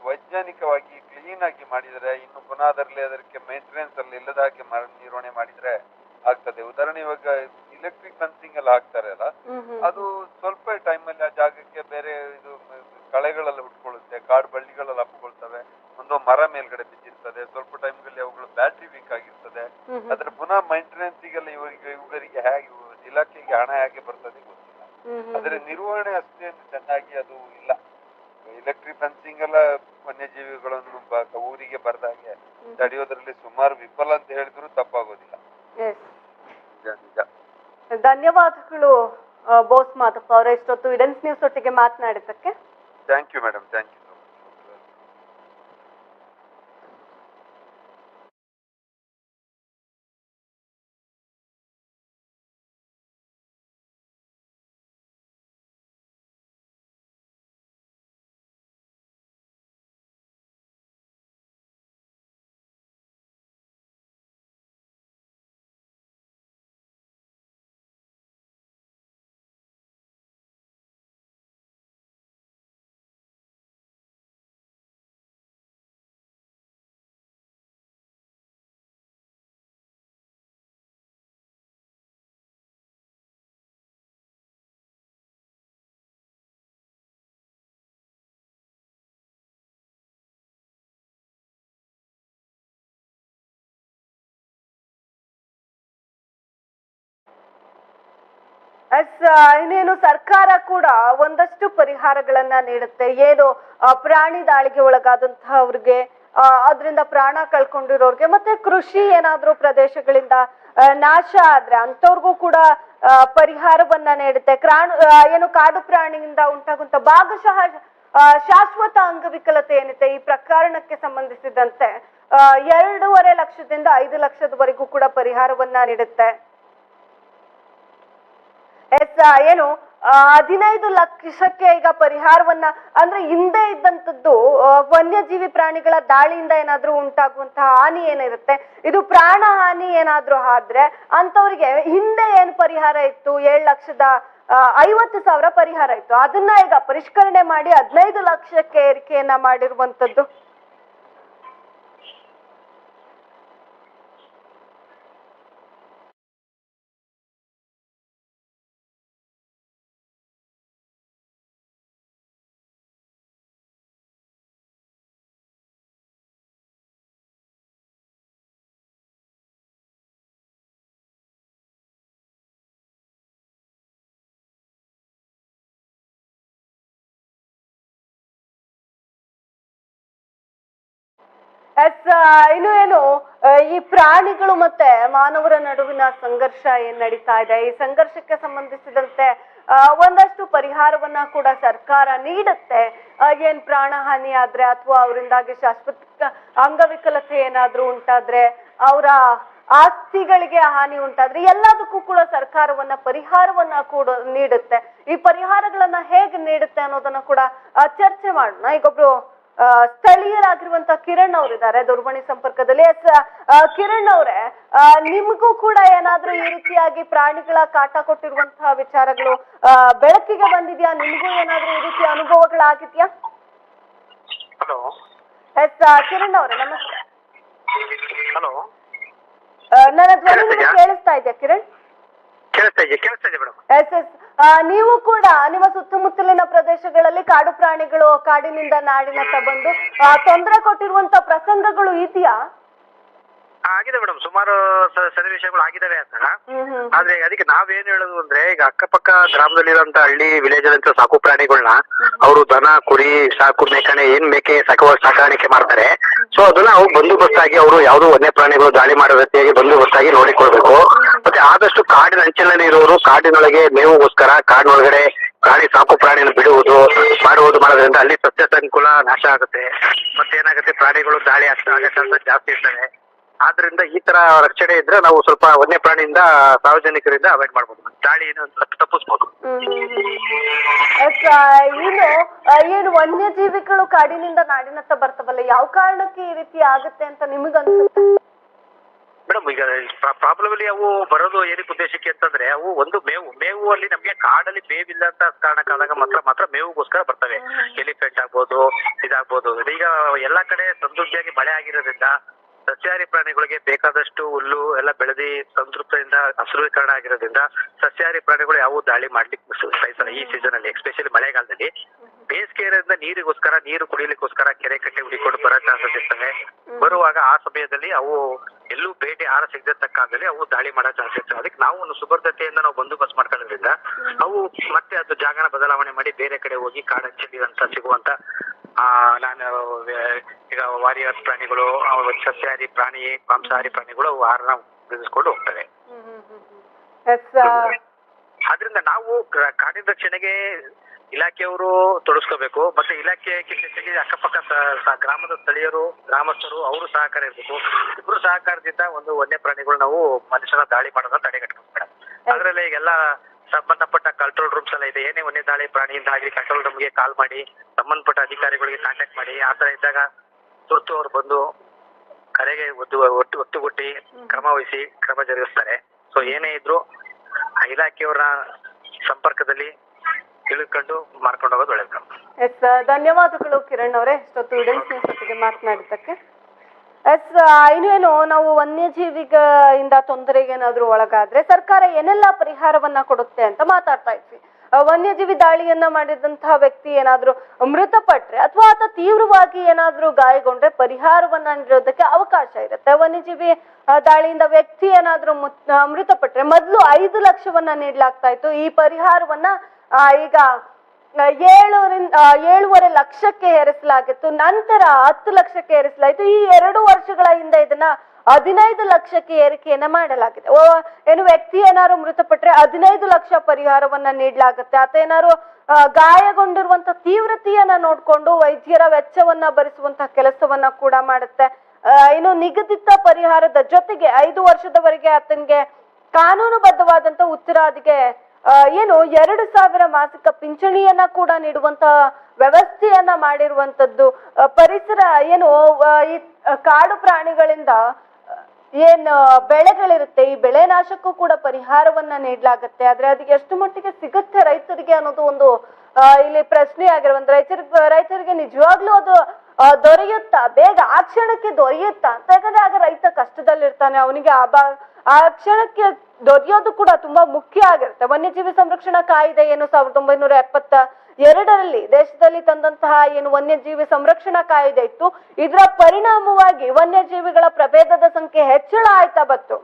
ವೈಜ್ಞಾನಿಕವಾಗಿ ಕ್ಲೀನ್ ಆಗಿ ಮಾಡಿದ್ರೆ ಇನ್ನು ಪುನಃ ಅದರಲ್ಲಿ ಅದಕ್ಕೆ ಮೇಂಟೆನೆನ್ಸ್ ಅಲ್ಲಿ ಇಲ್ಲದ ಹಾಗೆ ನಿರ್ವಹಣೆ ಮಾಡಿದ್ರೆ ಆಗ್ತದೆ. ಉದಾಹರಣೆ ಇವಾಗ ಎಲೆಕ್ಟ್ರಿಕ್ ಫೆನ್ಸಿಂಗ್ ಎಲ್ಲ ಹಾಕ್ತಾರೆ ಅಲ್ಲ? ಅದು ಸ್ವಲ್ಪ ಟೈಮ್ ಅಲ್ಲಿ ಆ ಜಾಗಕ್ಕೆ ಬೇರೆ ಇದು ಕಳೆಗಳೆಲ್ಲ ಹುಟ್ಕೊಳ್ಳುತ್ತೆ ಕಾಡು ಬಳ್ಳಿಗಳೆಲ್ಲ ಹಬ್ಕೊಳ್ತವೆ ಒಂದು ಮರ ಮೇಲ್ಗಡೆ ಬಿದ್ದಿರ್ತದೆ ಸ್ವಲ್ಪ ಟೈಮ್ ಅಲ್ಲಿ ಅವುಗಳು ಬ್ಯಾಟ್ರಿ ವೀಕ್ ಆಗಿರ್ತದೆ. ಅದ್ರ ಪುನಃ ಮೇಂಟೆನೆನ್ಸಿಗೆಲ್ಲ ಇವರಿಗೆ ಇವುಗಳಿಗೆ ಹೇಗೆ ಇಲಾಖೆಗೆ ಹಣ ಹೇಗೆ ಬರ್ತದೆ ಗೊತ್ತಿಲ್ಲ. ಆದ್ರೆ ನಿರ್ವಹಣೆ ಅಷ್ಟೇನು ಚೆನ್ನಾಗಿ ಅದು ಇಲ್ಲ. ಎಲೆಕ್ಟ್ರಿಕ್ ಫೆನ್ಸಿಂಗ್ ಎಲ್ಲ ವನ್ಯಜೀವಿಗಳನ್ನು ಊರಿಗೆ ಬರ್ದಾಗೆ ತಡೆಯೋದ್ರಲ್ಲಿ ಸುಮಾರು ವಿಫಲ ಅಂತ ಹೇಳಿದ್ರು ತಪ್ಪಾಗೋದಿಲ್ಲ. ಧನ್ಯವಾದಗಳು ಬೋಸ್ ಮಾದಪ್ಪ ಅವರ. ಇಷ್ಟೊತ್ತು ಇಡೆನ್ಸ್ ನ್ಯೂಸ್ ಒಟ್ಟಿಗೆ ಮಾತನಾಡಿದ್ದಕ್ಕೆ. Thank you madam thank you yes ಇನ್ನೇನು ಸರ್ಕಾರ ಕೂಡ ಒಂದಷ್ಟು ಪರಿಹಾರಗಳನ್ನ ನೀಡುತ್ತೆ. ಏನು ಪ್ರಾಣಿ ದಾಳಿಗೆ ಒಳಗಾದಂತಹವ್ರಿಗೆ ಅದರಿಂದ ಪ್ರಾಣ ಕಳ್ಕೊಂಡಿರೋರ್ಗೆ, ಮತ್ತೆ ಕೃಷಿ ಏನಾದ್ರೂ ಪ್ರದೇಶಗಳಿಂದ ನಾಶ ಆದ್ರೆ ಅಂತವ್ರಿಗೂ ಕೂಡ ಪರಿಹಾರವನ್ನ ನೀಡುತ್ತೆ. ಕ್ರಾಣು ಏನು ಕಾಡು ಪ್ರಾಣಿಯಿಂದ ಉಂಟಾಗುವಂತ ಭಾಗಶಃ ಶಾಶ್ವತ ಅಂಗವಿಕಲತೆ ಏನಿದೆ ಈ ಪ್ರಕರಣಕ್ಕೆ ಸಂಬಂಧಿಸಿದಂತೆ ಎರಡೂವರೆ ಲಕ್ಷದಿಂದ ಐದು ಲಕ್ಷದವರೆಗೂ ಕೂಡ ಪರಿಹಾರವನ್ನ ನೀಡುತ್ತೆ. ಏನು ಹದಿನೈದು ಲಕ್ಷಕ್ಕೆ ಈಗ ಪರಿಹಾರವನ್ನ, ಅಂದ್ರೆ ಹಿಂದೆ ಇದ್ದಂಥದ್ದು ವನ್ಯಜೀವಿ ಪ್ರಾಣಿಗಳ ದಾಳಿಯಿಂದ ಏನಾದ್ರೂ ಉಂಟಾಗುವಂತಹ ಹಾನಿ ಏನಿರುತ್ತೆ? ಇದು ಪ್ರಾಣ ಹಾನಿ ಏನಾದ್ರೂ ಆದ್ರೆ ಅಂತವ್ರಿಗೆ ಹಿಂದೆ ಏನು ಪರಿಹಾರ ಇತ್ತು? ಏಳು ಲಕ್ಷದ ಐವತ್ತು ಸಾವಿರ ಪರಿಹಾರ ಇತ್ತು. ಅದನ್ನ ಈಗ ಪರಿಷ್ಕರಣೆ ಮಾಡಿ ಹದಿನೈದು ಲಕ್ಷಕ್ಕೆ ಏರಿಕೆಯನ್ನ ಮಾಡಿರುವಂತದ್ದು ಎಸ್ ಇನ್ನು ಏನು ಈ ಪ್ರಾಣಿಗಳು ಮತ್ತೆ ಮಾನವರ ನಡುವಿನ ಸಂಘರ್ಷ ಏನ್ ನಡೀತಾ ಇದೆ? ಈ ಸಂಘರ್ಷಕ್ಕೆ ಸಂಬಂಧಿಸಿದಂತೆ ಒಂದಷ್ಟು ಪರಿಹಾರವನ್ನ ಕೂಡ ಸರ್ಕಾರ ನೀಡುತ್ತೆ. ಏನ್ ಪ್ರಾಣ ಹಾನಿ ಆದ್ರೆ ಅಥವಾ ಅವರಿಂದಾಗಿ ಶಾಶ್ವತ ಅಂಗವಿಕಲತೆ ಏನಾದ್ರೂ ಉಂಟಾದ್ರೆ, ಅವರ ಆಸ್ತಿಗಳಿಗೆ ಹಾನಿ ಉಂಟಾದ್ರೆ, ಎಲ್ಲದಕ್ಕೂ ಕೂಡ ಸರ್ಕಾರವನ್ನ ಪರಿಹಾರವನ್ನ ಕೂಡ ನೀಡುತ್ತೆ. ಈ ಪರಿಹಾರಗಳನ್ನ ಹೇಗೆ ನೀಡುತ್ತೆ ಅನ್ನೋದನ್ನ ಕೂಡ ಚರ್ಚೆ ಮಾಡೋಣ. ಈಗೊಬ್ರು ಸ್ಥಳೀಯರಾಗಿರುವಂತ ಕಿರಣ್ ಅವರಿದ್ದಾರೆ ದೂರವಾಣಿ ಸಂಪರ್ಕದಲ್ಲಿ. ಎಸ್ ಕಿರಣ್ ಅವರೇ ನಿಮಗೂ ಕೂಡ ಏನಾದ್ರೂ ಈ ರೀತಿಯಾಗಿ ಪ್ರಾಣಿಗಳ ಕಾಟ ಕೊಟ್ಟಿರುವಂತಹ ವಿಚಾರಗಳು ಬೆಳಕಿಗೆ ಬಂದಿದ್ಯಾ? ನಿಮಗೂ ಏನಾದ್ರೂ ಈ ರೀತಿಯ ಅನುಭವಗಳಾಗಿದ್ಯಾ? ಎಸ್ ಕಿರಣ್ ಅವರೇ ನಮಸ್ತೆ. ನನ್ನ ಧ್ವನಿ ಕೇಳಿಸ್ತಾ ಇದೆಯಾ? ಕಿರಣ್? ಕೇಳಿಸ್ತಾ ಇದೆಯಾ? ಕೇಳಿಸ್ತಾ ಇದೆ ಮೇಡಮ್? S S. ನೀವು ಕೂಡ ನಿಮ್ಮ ಸುತ್ತಮುತ್ತಲಿನ ಪ್ರದೇಶಗಳಲ್ಲಿ ಕಾಡು ಪ್ರಾಣಿಗಳು ಕಾಡಿನಿಂದ ನಾಡಿನತ್ತ ಬಂದು ತೊಂದರೆ ಕೊಟ್ಟಿರುವಂತ ಪ್ರಸಂಗಗಳು ಇದೆಯಾ? ಆಗಿದೆ ಮೇಡಮ್ ಸುಮಾರು ಸನ್ನಿವೇಶಗಳು ಆಗಿದಾವೆ ಅಂತ. ಆದ್ರೆ ಅದಕ್ಕೆ ನಾವೇನ್ ಹೇಳೋದು ಅಂದ್ರೆ ಈಗ ಅಕ್ಕಪಕ್ಕ ಗ್ರಾಮದಲ್ಲಿ ಇರುವಂತ ಹಳ್ಳಿ ವಿಲೇಜ್ ಅಂತ ಸಾಕು ಪ್ರಾಣಿಗಳನ್ನ ಅವರು ದನ ಕುರಿ ಸಾಕು ಮೇಕಣೆ ಏನ್ ಮೇಕೆ ಸಾಕುವ ಸಾಕಾಣಿಕೆ ಮಾಡ್ತಾರೆ. ಸೊ ಅದನ್ನ ಅವ್ರು ಬಂದೋಬಸ್ತಾಗಿ ಅವರು ಯಾವ್ದು ವನ್ಯ ಪ್ರಾಣಿಗಳು ದಾಳಿ ಮಾಡೋ ರೀತಿಯಾಗಿ ಬಂದೋಬಸ್ತಾಗಿ ನೋಡಿಕೊಳ್ಬೇಕು. ಮತ್ತೆ ಆದಷ್ಟು ಕಾಡಿನ ಅಂಚಿನಲ್ಲಿ ಇರೋರು ಕಾಡಿನೊಳಗೆ ಮೇವುಗೋಸ್ಕರ ಕಾಡಿನೊಳಗಡೆ ಪ್ರಾಣಿ ಸಾಕು ಪ್ರಾಣಿಯನ್ನು ಬಿಡುವುದು, ಮಾಡುವುದು ಮಾಡೋದ್ರಿಂದ ಅಲ್ಲಿ ಸಸ್ಯ ಸಂಕುಲ ನಾಶ ಆಗುತ್ತೆ. ಮತ್ತೆ ಏನಾಗುತ್ತೆ? ಪ್ರಾಣಿಗಳು ದಾಳಿ ಆಗ್ತಾ ಆಗೋ ಜಾಸ್ತಿ ಇರ್ತವೆ. ಆದ್ರಿಂದ ಈ ತರ ರಕ್ಷಣೆ ಇದ್ರೆ ನಾವು ಸ್ವಲ್ಪ ವನ್ಯ ಪ್ರಾಣಿಯಿಂದ ಸಾರ್ವಜನಿಕರಿಂದ ಅವಾಯ್ಡ್ ಮಾಡ್ಬೋದು. ದಾಳಿ ತಪ್ಪ- ತಪ್ಪಿಸ್ಬೋದು. ಏನು ಏನು ವನ್ಯಜೀವಿಗಳು ಕಾಡಿನಿಂದ ನಾಡಿನತ್ತ ಬರ್ತವಲ್ಲ, ಯಾವ ಕಾರಣಕ್ಕೆ ಈ ರೀತಿ ಆಗುತ್ತೆ ಅಂತ ನಿಮಗನ್ಸುತ್ತೆ? ಮೇಡಮ್ ಈಗ ಪ್ರಾಬ್ಲಮ್ ಅಲ್ಲಿ ಅವು ಬರೋದು ಏನಕ್ಕೆ ಉದ್ದೇಶಕ್ಕೆ ಅಂತಂದ್ರೆ ಅವು ಒಂದು ಮೇವು ಮೇವು ಅಲ್ಲಿ ನಮ್ಗೆ ಕಾಡಲ್ಲಿ ಮೇವಿಲ್ಲ ಅಂತ ಕಾರಣಕ್ಕಾದಾಗ ಮಾತ್ರ ಮಾತ್ರ ಮೇವುಗೋಸ್ಕರ ಬರ್ತವೆ. ಎಲಿಫೆಂಟ್ ಆಗ್ಬೋದು ಇದಾಗ್ಬೋದು. ಈಗ ಎಲ್ಲಾ ಕಡೆ ಸಮೃದ್ಧಿಯಾಗಿ ಮಳೆ ಆಗಿರೋದ್ರಿಂದ ಸಸ್ಯಾಹಾರಿ ಪ್ರಾಣಿಗಳಿಗೆ ಬೇಕಾದಷ್ಟು ಹುಲ್ಲು, ಎಲ್ಲ ಬೆಳೆದಿ ಸಂತೃಪ್ತಿಯಿಂದ ಹಸಿರೀಕರಣ ಆಗಿರೋದ್ರಿಂದ ಸಸ್ಯಾಹಾರಿ ಪ್ರಾಣಿಗಳು ಯಾವ ದಾಳಿ ಮಾಡ್ಲಿಕ್ಕೆ ಈ ಸೀಸನ್ ಅಲ್ಲಿ ಎಸ್ಪೆಷಲಿ ಮಳೆಗಾಲದಲ್ಲಿ. ಬೇಸಿಗೆ ಇರೋದ್ರಿಂದ ನೀರಿಗೋಸ್ಕರ, ನೀರು ಕುಡಿಲಿಕ್ಕೋಸ್ಕರ ಕೆರೆ ಕಟ್ಟೆ ಹುಡಿಕೊಂಡು ಬರೋ ಚಾನ್ಸಸ್ ಇರ್ತವೆ. ಬರುವಾಗ ಆ ಸಮಯದಲ್ಲಿ ಅವು ಎಲ್ಲೂ ಬೇಟೆ ಆಹಾರ ಸಿಗದೆ ಕಾಲದಲ್ಲಿ ಅವು ದಾಳಿ ಮಾಡೋ ಚಾನ್ಸ್ ಇರ್ತವೆ. ಅದಕ್ಕೆ ನಾವು ಒಂದು ಸುಭದ್ರತೆಯಿಂದ ನಾವು ಬಂದೋಬಸ್ತ್ ಮಾಡ್ಕೊಳ್ಳೋದ್ರಿಂದ, ಅವು ಮತ್ತೆ ಅದು ಜಾಗನ ಬದಲಾವಣೆ ಮಾಡಿ ಬೇರೆ ಕಡೆ ಹೋಗಿ ಕಾಡಂಚಲಿ ಅಂತ ಸಿಗುವಂತ ನಾನು ಈಗ ವಾರಿಯರ್ ಪ್ರಾಣಿಗಳು ಸಸ್ಯಹಾರಿ ಪ್ರಾಣಿ ಮಾಂಸಾಹಾರಿ ಪ್ರಾಣಿಗಳು ಆಹಾರನ ಬೆಳೆಸ್ಕೊಂಡು ಹೋಗ್ತವೆ. ಆದ್ರಿಂದ ನಾವು ಕಾಡಿನ ರಕ್ಷಣೆಗೆ ಇಲಾಖೆಯವರು ತೊಡಸ್ಕೋಬೇಕು ಮತ್ತೆ ಇಲಾಖೆ ಹೆಚ್ಚಾಗಿ ಅಕ್ಕಪಕ್ಕ ಗ್ರಾಮದ ಸ್ಥಳೀಯರು ಗ್ರಾಮಸ್ಥರು ಅವರು ಸಹಕಾರ ಇರಬೇಕು. ಇಬ್ರು ಸಹಕಾರದಿಂದ ಒಂದು ವನ್ಯ ಪ್ರಾಣಿಗಳು ನಾವು ಮನುಷ್ಯನ ದಾಳಿ ಮಾಡೋದನ್ನ ತಡೆಗಟ್ಟಬೇಕು ಮೇಡಮ್ ಅದ್ರಲ್ಲಿ ಈಗೆಲ್ಲ ಸಂಬಂಧಪಟ್ಟ ಕಂಟ್ರೋಲ್ ರೂಮ್ಸ್ ಎಲ್ಲ ಇದೆ. ಏನೇ ಒಂದೇ ದಾಳಿ ಪ್ರಾಣಿಯಿಂದ ಆಗಲಿ ಕಂಟ್ರೋಲ್ ರೂಮ್ಗೆ ಕಾಲ್ ಮಾಡಿ ಸಂಬಂಧಪಟ್ಟ ಅಧಿಕಾರಿಗಳಿಗೆ ಕಾಂಟ್ಯಾಕ್ಟ್ ಮಾಡಿ ಆ ತರ ಇದ್ದಾಗ ತುರ್ತು ಅವ್ರು ಬಂದು ಕರೆಗೆ ಒದ್ದು ಒಟ್ಟು ಒತ್ತುಗುಟ್ಟಿ ಕ್ರಮ ವಹಿಸಿ ಕ್ರಮ ಜರುಗಿಸ್ತಾರೆ. ಸೊ ಏನೇ ಇದ್ರು ಇಲಾಖೆಯವರ ಸಂಪರ್ಕದಲ್ಲಿ ತಿಳ್ಕೊಂಡು ಮಾಡ್ಕೊಂಡು ಹೋಗೋದು ಮೇಡಮ್ ಎಸ್ ಧನ್ಯವಾದಗಳು ಕಿರಣ್ ಅವರೇ. ಇಷ್ಟೊತ್ತು ಮಾತನಾಡಿದ್ದಕ್ಕೆ. ಎಸ್ ಇನ್ನೇನು ನಾವು ವನ್ಯಜೀವಿಗ ಇಂದ ತೊಂದರೆಗೆ ಏನಾದ್ರೂ ಒಳಗಾದ್ರೆ ಸರ್ಕಾರ ಏನೆಲ್ಲ ಪರಿಹಾರವನ್ನ ಕೊಡುತ್ತೆ ಅಂತ ಮಾತಾಡ್ತಾ ಇದ್ವಿ. ವನ್ಯಜೀವಿ ದಾಳಿಯನ್ನ ಮಾಡಿದಂತಹ ವ್ಯಕ್ತಿ ಏನಾದ್ರೂ ಮೃತಪಟ್ರೆ ಅಥವಾ ಆತ ತೀವ್ರವಾಗಿ ಏನಾದ್ರೂ ಗಾಯಗೊಂಡ್ರೆ ಪರಿಹಾರವನ್ನ ನೀಡೋದಕ್ಕೆ ಅವಕಾಶ ಇರುತ್ತೆ. ವನ್ಯಜೀವಿ ದಾಳಿಯಿಂದ ವ್ಯಕ್ತಿ ಏನಾದ್ರೂ ಮೃತಪಟ್ರೆ ಮೊದಲು ಐದು ಲಕ್ಷವನ್ನ ನೀಡಲಾಗ್ತಾ ಇತ್ತು. ಈ ಪರಿಹಾರವನ್ನ ಈಗ ಏಳರಿಂದ ಏಳುವರೆ ಲಕ್ಷಕ್ಕೆ ಏರಿಸಲಾಗಿತ್ತು. ನಂತರ ಹತ್ತು ಲಕ್ಷಕ್ಕೆ ಏರಿಸಲಾಯಿತು. ಈ ಎರಡು ವರ್ಷಗಳ ಹಿಂದೆ ಇದನ್ನ ಹದಿನೈದು ಲಕ್ಷಕ್ಕೆ ಏರಿಕೆಯನ್ನ ಮಾಡಲಾಗಿದೆ. ಏನು ವ್ಯಕ್ತಿ ಏನಾದ್ರು ಮೃತಪಟ್ಟರೆ ಹದಿನೈದು ಲಕ್ಷ ಪರಿಹಾರವನ್ನ ನೀಡಲಾಗುತ್ತೆ. ಆತ ಏನಾದ್ರು ಗಾಯಗೊಂಡಿರುವಂತ ತೀವ್ರತೆಯನ್ನ ನೋಡ್ಕೊಂಡು ವೈದ್ಯರ ವೆಚ್ಚವನ್ನ ಭರಿಸುವಂತಹ ಕೆಲಸವನ್ನ ಕೂಡ ಮಾಡುತ್ತೆ. ಇನ್ನು ನಿಗದಿತ ಪರಿಹಾರದ ಜೊತೆಗೆ ಐದು ವರ್ಷದವರೆಗೆ ಆತನಿಗೆ ಕಾನೂನುಬದ್ಧವಾದಂತ ಉತ್ತರಾದಿಗೆ ಏನು, ಎರಡು ಸಾವಿರ ಮಾಸಿಕ ಪಿಂಚಣಿಯನ್ನ ಕೂಡ ನೀಡುವಂತ ವ್ಯವಸ್ಥೆಯನ್ನ ಮಾಡಿರುವಂತದ್ದು ಪರಿಸರ, ಏನು ಈ ಕಾಡು ಪ್ರಾಣಿಗಳಿಂದ ಏನ್ ಬೆಳೆಗಳಿರುತ್ತೆ, ಈ ಬೆಳೆ ನಾಶಕ್ಕೂ ಕೂಡ ಪರಿಹಾರವನ್ನ ನೀಡಲಾಗುತ್ತೆ. ಆದ್ರೆ ಅದು ಎಷ್ಟು ಮಟ್ಟಿಗೆ ಸಿಗುತ್ತೆ ರೈತರಿಗೆ ಅನ್ನೋದು ಒಂದು ಇಲ್ಲಿ ಪ್ರಶ್ನೆ ಆಗಿರುವಂತ ರೈತರಿಗೆ ರೈತರಿಗೆ ನಿಜವಾಗ್ಲೂ ಅದು ದೊರೆಯುತ್ತಾ? ಬೇಗ ಆ ಕ್ಷಣಕ್ಕೆ ದೊರೆಯುತ್ತಾ? ಅಂತ ಯಾಕಂದ್ರೆ ಆಗ ರೈತ ಕಷ್ಟದಲ್ಲಿರ್ತಾನೆ, ಅವನಿಗೆ ಆ ಬಾ, ಆ ಕ್ಷಣಕ್ಕೆ ದೊರೆಯೋದು ಕೂಡ ತುಂಬಾ ಮುಖ್ಯ ಆಗಿರುತ್ತೆ. ವನ್ಯಜೀವಿ ಸಂರಕ್ಷಣಾ ಕಾಯ್ದೆ ಏನು ಸಾವಿರದ ಒಂಬೈನೂರ ಎಪ್ಪತ್ತ ಎರಡರಲ್ಲಿ ದೇಶದಲ್ಲಿ ತಂದಂತಹ ಏನು ವನ್ಯಜೀವಿ ಸಂರಕ್ಷಣಾ ಕಾಯ್ದೆ ಇತ್ತು. ಇದರ ಪರಿಣಾಮವಾಗಿ ವನ್ಯಜೀವಿಗಳ ಪ್ರಭೇದದ ಸಂಖ್ಯೆ ಹೆಚ್ಚಳ ಆಯ್ತಾ ಬತ್ತು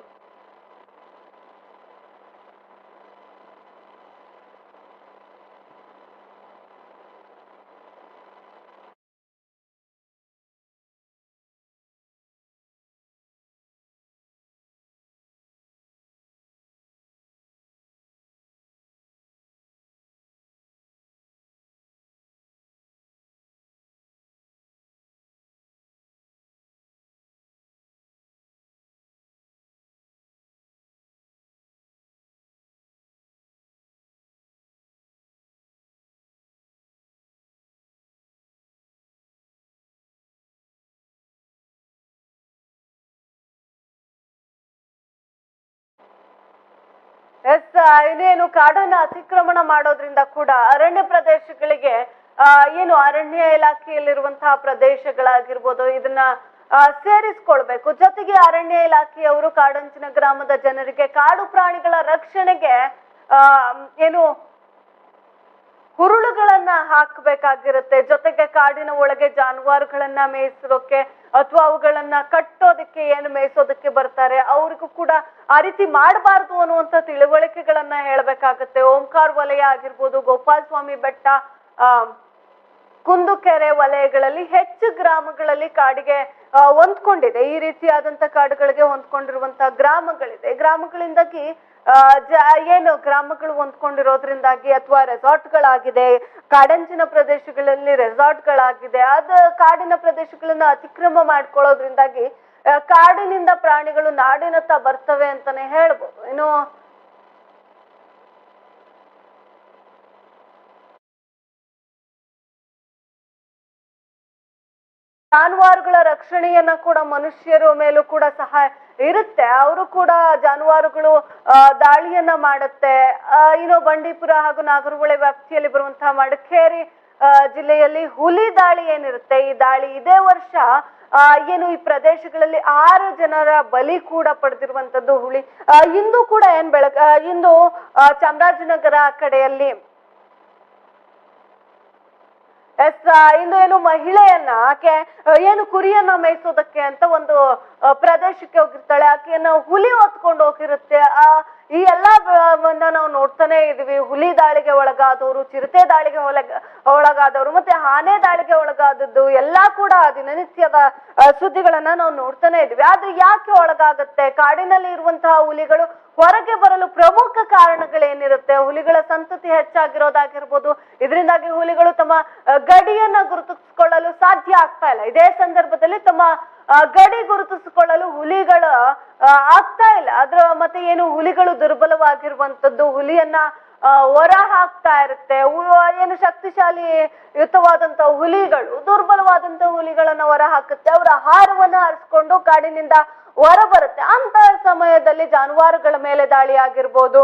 ಎಸ್, ಇನ್ನೇನು ಕಾಡನ್ನ ಅತಿಕ್ರಮಣ ಮಾಡೋದ್ರಿಂದ ಕೂಡ ಅರಣ್ಯ ಪ್ರದೇಶಗಳಿಗೆ ಏನು ಅರಣ್ಯ ಇಲಾಖೆಯಲ್ಲಿರುವಂತಹ ಪ್ರದೇಶಗಳಾಗಿರ್ಬೋದು, ಇದನ್ನ ಸೇರಿಸ್ಕೊಳ್ಬೇಕು. ಜೊತೆಗೆ ಅರಣ್ಯ ಇಲಾಖೆಯವರು ಕಾಡಂಚಿನ ಗ್ರಾಮದ ಜನರಿಗೆ ಕಾಡು ಪ್ರಾಣಿಗಳ ರಕ್ಷಣೆಗೆ ಏನು ಹುರುಳುಗಳನ್ನ ಹಾಕಬೇಕಾಗಿರುತ್ತೆ. ಜೊತೆಗೆ ಕಾಡಿನ ಒಳಗೆ ಜಾನುವಾರುಗಳನ್ನ ಮೇಯಿಸೋಕೆ ಅಥವಾ ಅವುಗಳನ್ನ ಕಟ್ಟೋದಕ್ಕೆ ಏನು ಮೇಯಿಸೋದಕ್ಕೆ ಬರ್ತಾರೆ, ಅವ್ರಿಗೂ ಕೂಡ ಆ ರೀತಿ ಮಾಡಬಾರ್ದು ಅನ್ನುವಂತ ತಿಳುವಳಿಕೆಗಳನ್ನ ಹೇಳ್ಬೇಕಾಗತ್ತೆ. ಓಂಕಾರ ವಲಯ ಆಗಿರ್ಬೋದು ಗೋಪಾಲ ಸ್ವಾಮಿ ಬೆಟ್ಟ, ಆ, ಕುಂದುಕೆರೆ ವಲಯಗಳಲ್ಲಿ ಹೆಚ್ಚು ಗ್ರಾಮಗಳಲ್ಲಿ ಕಾಡಿಗೆ ಹೊಂದ್ಕೊಂಡಿದೆ. ಈ ರೀತಿಯಾದಂತ ಕಾಡುಗಳಿಗೆ ಹೊಂದ್ಕೊಂಡಿರುವಂತಹ ಗ್ರಾಮಗಳಿದೆ. ಗ್ರಾಮಗಳಿಂದಾಗಿ ಏನು ಗ್ರಾಮಗಳು ಹೊಂದ್ಕೊಂಡಿರೋದ್ರಿಂದಾಗಿ ಅಥವಾ ರೆಸಾರ್ಟ್ಗಳಾಗಿದೆ, ಕಾಡಂಚಿನ ಪ್ರದೇಶಗಳಲ್ಲಿ ರೆಸಾರ್ಟ್ಗಳಾಗಿದೆ, ಅದ ಕಾಡಿನ ಪ್ರದೇಶಗಳನ್ನ ಅತಿಕ್ರಮ ಮಾಡ್ಕೊಳ್ಳೋದ್ರಿಂದಾಗಿ ಕಾಡಿನಿಂದ ಪ್ರಾಣಿಗಳು ನಾಡಿನತ್ತ ಬರ್ತವೆ ಅಂತಾನೆ ಹೇಳ್ಬೋದು. ಇನ್ನು ಜಾನುವಾರುಗಳ ರಕ್ಷಣೆಯನ್ನ ಕೂಡ ಮನುಷ್ಯರ ಮೇಲೂ ಕೂಡ ಸಹಾಯ ಇರುತ್ತೆ. ಅವರು ಕೂಡ ಜಾನುವಾರುಗಳು ದಾಳಿಯನ್ನ ಮಾಡುತ್ತೆ. ಇನ್ನು ಬಂಡೀಪುರ ಹಾಗೂ ನಾಗರಹೊಳೆ ವ್ಯಾಪ್ತಿಯಲ್ಲಿ ಬರುವಂತಹ ಮಡಿಕೇರಿ ಜಿಲ್ಲೆಯಲ್ಲಿ ಹುಲಿ ದಾಳಿ ಏನಿರುತ್ತೆ? ಈ ದಾಳಿ ಇದೇ ವರ್ಷ ಏನು ಈ ಪ್ರದೇಶಗಳಲ್ಲಿ ಆರು ಜನರ ಬಲಿ ಕೂಡ ಪಡೆದಿರುವಂತದ್ದು ಹುಲಿ. ಇಂದು ಕೂಡ ಏನ್ ಬೆಳಕ ಇಂದು ಚಾಮರಾಜನಗರ ಕಡೆಯಲ್ಲಿ ಎಸ್ ಇನ್ನು ಏನು ಮಹಿಳೆಯನ್ನ ಆಕೆ ಏನು ಕುರಿಯನ್ನ ಮೇಯಿಸೋದಕ್ಕೆ ಅಂತ ಒಂದು ಪ್ರದೇಶಕ್ಕೆ ಹೋಗಿರ್ತಾಳೆ. ಆಕೆಯನ್ನ ಹುಲಿ ಹೊತ್ಕೊಂಡು ಹೋಗಿರುತ್ತೆ. ಆ, ಈ ಎಲ್ಲಾ ನಾವು ನೋಡ್ತಾನೆ ಇದೀವಿ. ಹುಲಿ ದಾಳಿಗೆ ಒಳಗಾದವರು, ಚಿರತೆ ದಾಳಿಗೆ ಒಳಗ, ಒಳಗಾದವರು, ಮತ್ತೆ ಆನೆ ದಾಳಿಗೆ ಒಳಗಾದದ್ದು ಎಲ್ಲಾ ಕೂಡ ದಿನನಿತ್ಯದ ಸುದ್ದಿಗಳನ್ನ ನಾವು ನೋಡ್ತಾನೆ ಇದೀವಿ. ಆದ್ರೆ ಯಾಕೆ ಒಳಗಾಗುತ್ತೆ? ಕಾಡಿನಲ್ಲಿ ಇರುವಂತಹ ಹುಲಿಗಳು ಹೊರಗೆ ಬರಲು ಪ್ರಮುಖ ಕಾರಣಗಳೇನಿರುತ್ತೆ? ಹುಲಿಗಳ ಸಂತತಿ ಹೆಚ್ಚಾಗಿರೋದಾಗಿರ್ಬೋದು. ಇದರಿಂದಾಗಿ ಹುಲಿಗಳು ತಮ್ಮ ಗಡಿಯನ್ನ ಗುರುತಿಸಿಕೊಳ್ಳಲು ಸಾಧ್ಯ ಆಗ್ತಾ ಇಲ್ಲ. ಇದೇ ಸಂದರ್ಭದಲ್ಲಿ ತಮ್ಮ ಗಡಿ ಗುರುತಿಸಿಕೊಳ್ಳಲು ಹುಲಿಗಳು ಆಗ್ತಾ ಇಲ್ಲ. ಅದ್ರ ಮತ್ತೆ ಏನು ಹುಲಿಗಳು ದುರ್ಬಲವಾಗಿರುವಂತದ್ದು ಹುಲಿಯನ್ನ ಹೊರ ಹಾಕ್ತಾ ಇರುತ್ತೆ. ಏನು ಶಕ್ತಿಶಾಲಿ, ಯುತವಾದಂತ ಹುಲಿಗಳು, ದುರ್ಬಲವಾದಂತ ಹುಲಿಗಳನ್ನ ಹೊರ ಹಾಕುತ್ತೆ. ಅವರ ಆಹಾರವನ್ನ ಹರಿಸ್ಕೊಂಡು ಕಾಡಿನಿಂದ ಹೊರ ಬರುತ್ತೆ. ಅಂತ ಸಮಯದಲ್ಲಿ ಜಾನುವಾರುಗಳ ಮೇಲೆ ದಾಳಿ ಆಗಿರ್ಬೋದು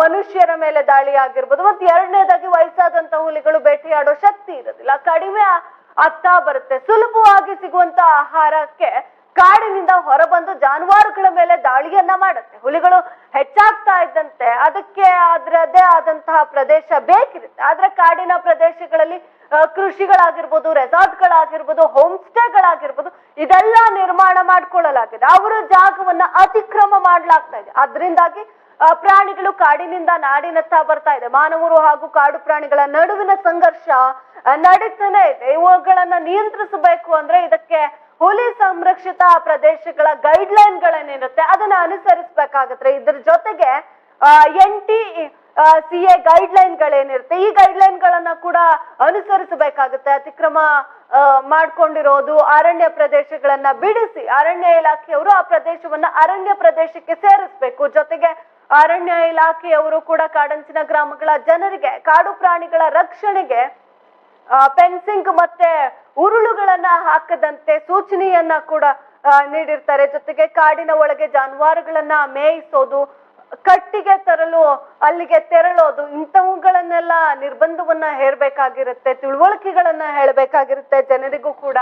ಮನುಷ್ಯರ ಮೇಲೆ ದಾಳಿ ಆಗಿರ್ಬೋದು, ಮತ್ತೆ ಎರಡನೇದಾಗಿ ವಯಸ್ಸಾದಂತ ಹುಲಿಗಳು ಬೇಟೆಯಾಡೋ ಶಕ್ತಿ ಇರೋದಿಲ್ಲ. ಕಡಿಮೆ ಆಗ್ತಾ ಬರುತ್ತೆ. ಸುಲಭವಾಗಿ ಸಿಗುವಂತ ಆಹಾರಕ್ಕೆ ಕಾಡಿನಿಂದ ಹೊರಬಂದು ಜಾನುವಾರುಗಳ ಮೇಲೆ ದಾಳಿಯನ್ನ ಮಾಡುತ್ತೆ. ಹುಲಿಗಳು ಹೆಚ್ಚಾಗ್ತಾ ಇದ್ದಂತೆ ಅದಕ್ಕೆ ಅದರದೇ ಆದಂತಹ ಪ್ರದೇಶ ಬೇಕಿರುತ್ತೆ. ಆದ್ರೆ ಕಾಡಿನ ಪ್ರದೇಶಗಳಲ್ಲಿ ಕೃಷಿಗಳಾಗಿರ್ಬೋದು, ರೆಸಾರ್ಟ್ಗಳಾಗಿರ್ಬೋದು ಹೋಮ್ ಸ್ಟೇಗಳಾಗಿರ್ಬೋದು ಇದೆಲ್ಲ ನಿರ್ಮಾಣ ಮಾಡ್ಕೊಳ್ಳಲಾಗಿದೆ. ಅವರ ಜಾಗವನ್ನ ಅತಿಕ್ರಮ ಮಾಡ್ಲಾಗ್ತಾ ಇದೆ. ಅದರಿಂದಾಗಿ ಪ್ರಾಣಿಗಳು ಕಾಡಿನಿಂದ ನಾಡಿನತ್ತ ಬರ್ತಾ ಇದೆ. ಮಾನವರು ಹಾಗೂ ಕಾಡು ಪ್ರಾಣಿಗಳ ನಡುವಿನ ಸಂಘರ್ಷ ನಡೀತಾನೆ ಇದೆ. ಇವುಗಳನ್ನ ನಿಯಂತ್ರಿಸಬೇಕು ಅಂದ್ರೆ ಇದಕ್ಕೆ ಹುಲಿ ಸಂರಕ್ಷಿತ ಪ್ರದೇಶಗಳ ಗೈಡ್ ಲೈನ್ ಗಳೇನಿರುತ್ತೆ ಅದನ್ನ ಅನುಸರಿಸಬೇಕಾಗತ್ತೆ. ಇದ್ರ ಜೊತೆಗೆ N T C A guideline ಗಳೇನಿರುತ್ತೆ ಈ ಗೈಡ್ ಲೈನ್ ಗಳನ್ನ ಕೂಡ ಅನುಸರಿಸಬೇಕಾಗುತ್ತೆ. ಅತಿಕ್ರಮ ಮಾಡ್ಕೊಂಡಿರೋದು ಅರಣ್ಯ ಪ್ರದೇಶಗಳನ್ನ ಬಿಡಿಸಿ, ಅರಣ್ಯ ಇಲಾಖೆಯವರು ಆ ಪ್ರದೇಶವನ್ನ ಅರಣ್ಯ ಪ್ರದೇಶಕ್ಕೆ ಸೇರಿಸ್ಬೇಕು. ಜೊತೆಗೆ ಅರಣ್ಯ ಇಲಾಖೆಯವರು ಕೂಡ ಕಾಡಂಚಿನ ಗ್ರಾಮಗಳ ಜನರಿಗೆ, ಕಾಡು ಪ್ರಾಣಿಗಳ ರಕ್ಷಣೆಗೆ ಫೆನ್ಸಿಂಗ್ ಮತ್ತೆ ಉರುಳುಗಳನ್ನ ಹಾಕದಂತೆ ಸೂಚನೆಯನ್ನ ಕೂಡ ನೀಡಿರ್ತಾರೆ. ಜೊತೆಗೆ ಕಾಡಿನ ಒಳಗೆ ಜಾನುವಾರುಗಳನ್ನ ಮೇಯಿಸೋದು, ಕಟ್ಟಿಗೆ ತರಲು, ಅಲ್ಲಿಗೆ ತೆರಳೋದು, ಇಂಥವುಗಳನ್ನೆಲ್ಲ ನಿರ್ಬಂಧವನ್ನ ಹೇರ್ಬೇಕಾಗಿರುತ್ತೆ, ತಿಳುವಳಿಕೆಗಳನ್ನ ಹೇಳ್ಬೇಕಾಗಿರುತ್ತೆ ಜನರಿಗೂ ಕೂಡ.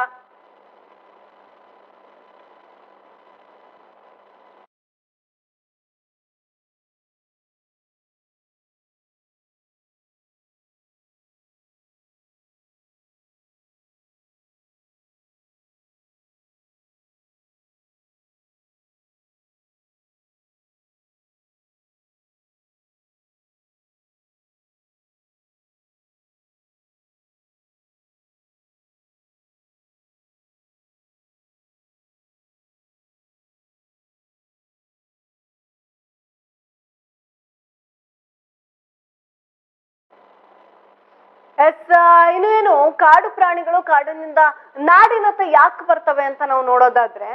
ಎಸ್ ಇನ್ನು ಏನು ಕಾಡು ಪ್ರಾಣಿಗಳು ಕಾಡಿನಿಂದ ನಾಡಿನತ್ತ ಯಾಕೆ ಬರ್ತವೆ ಅಂತ ನಾವು ನೋಡೋದಾದ್ರೆ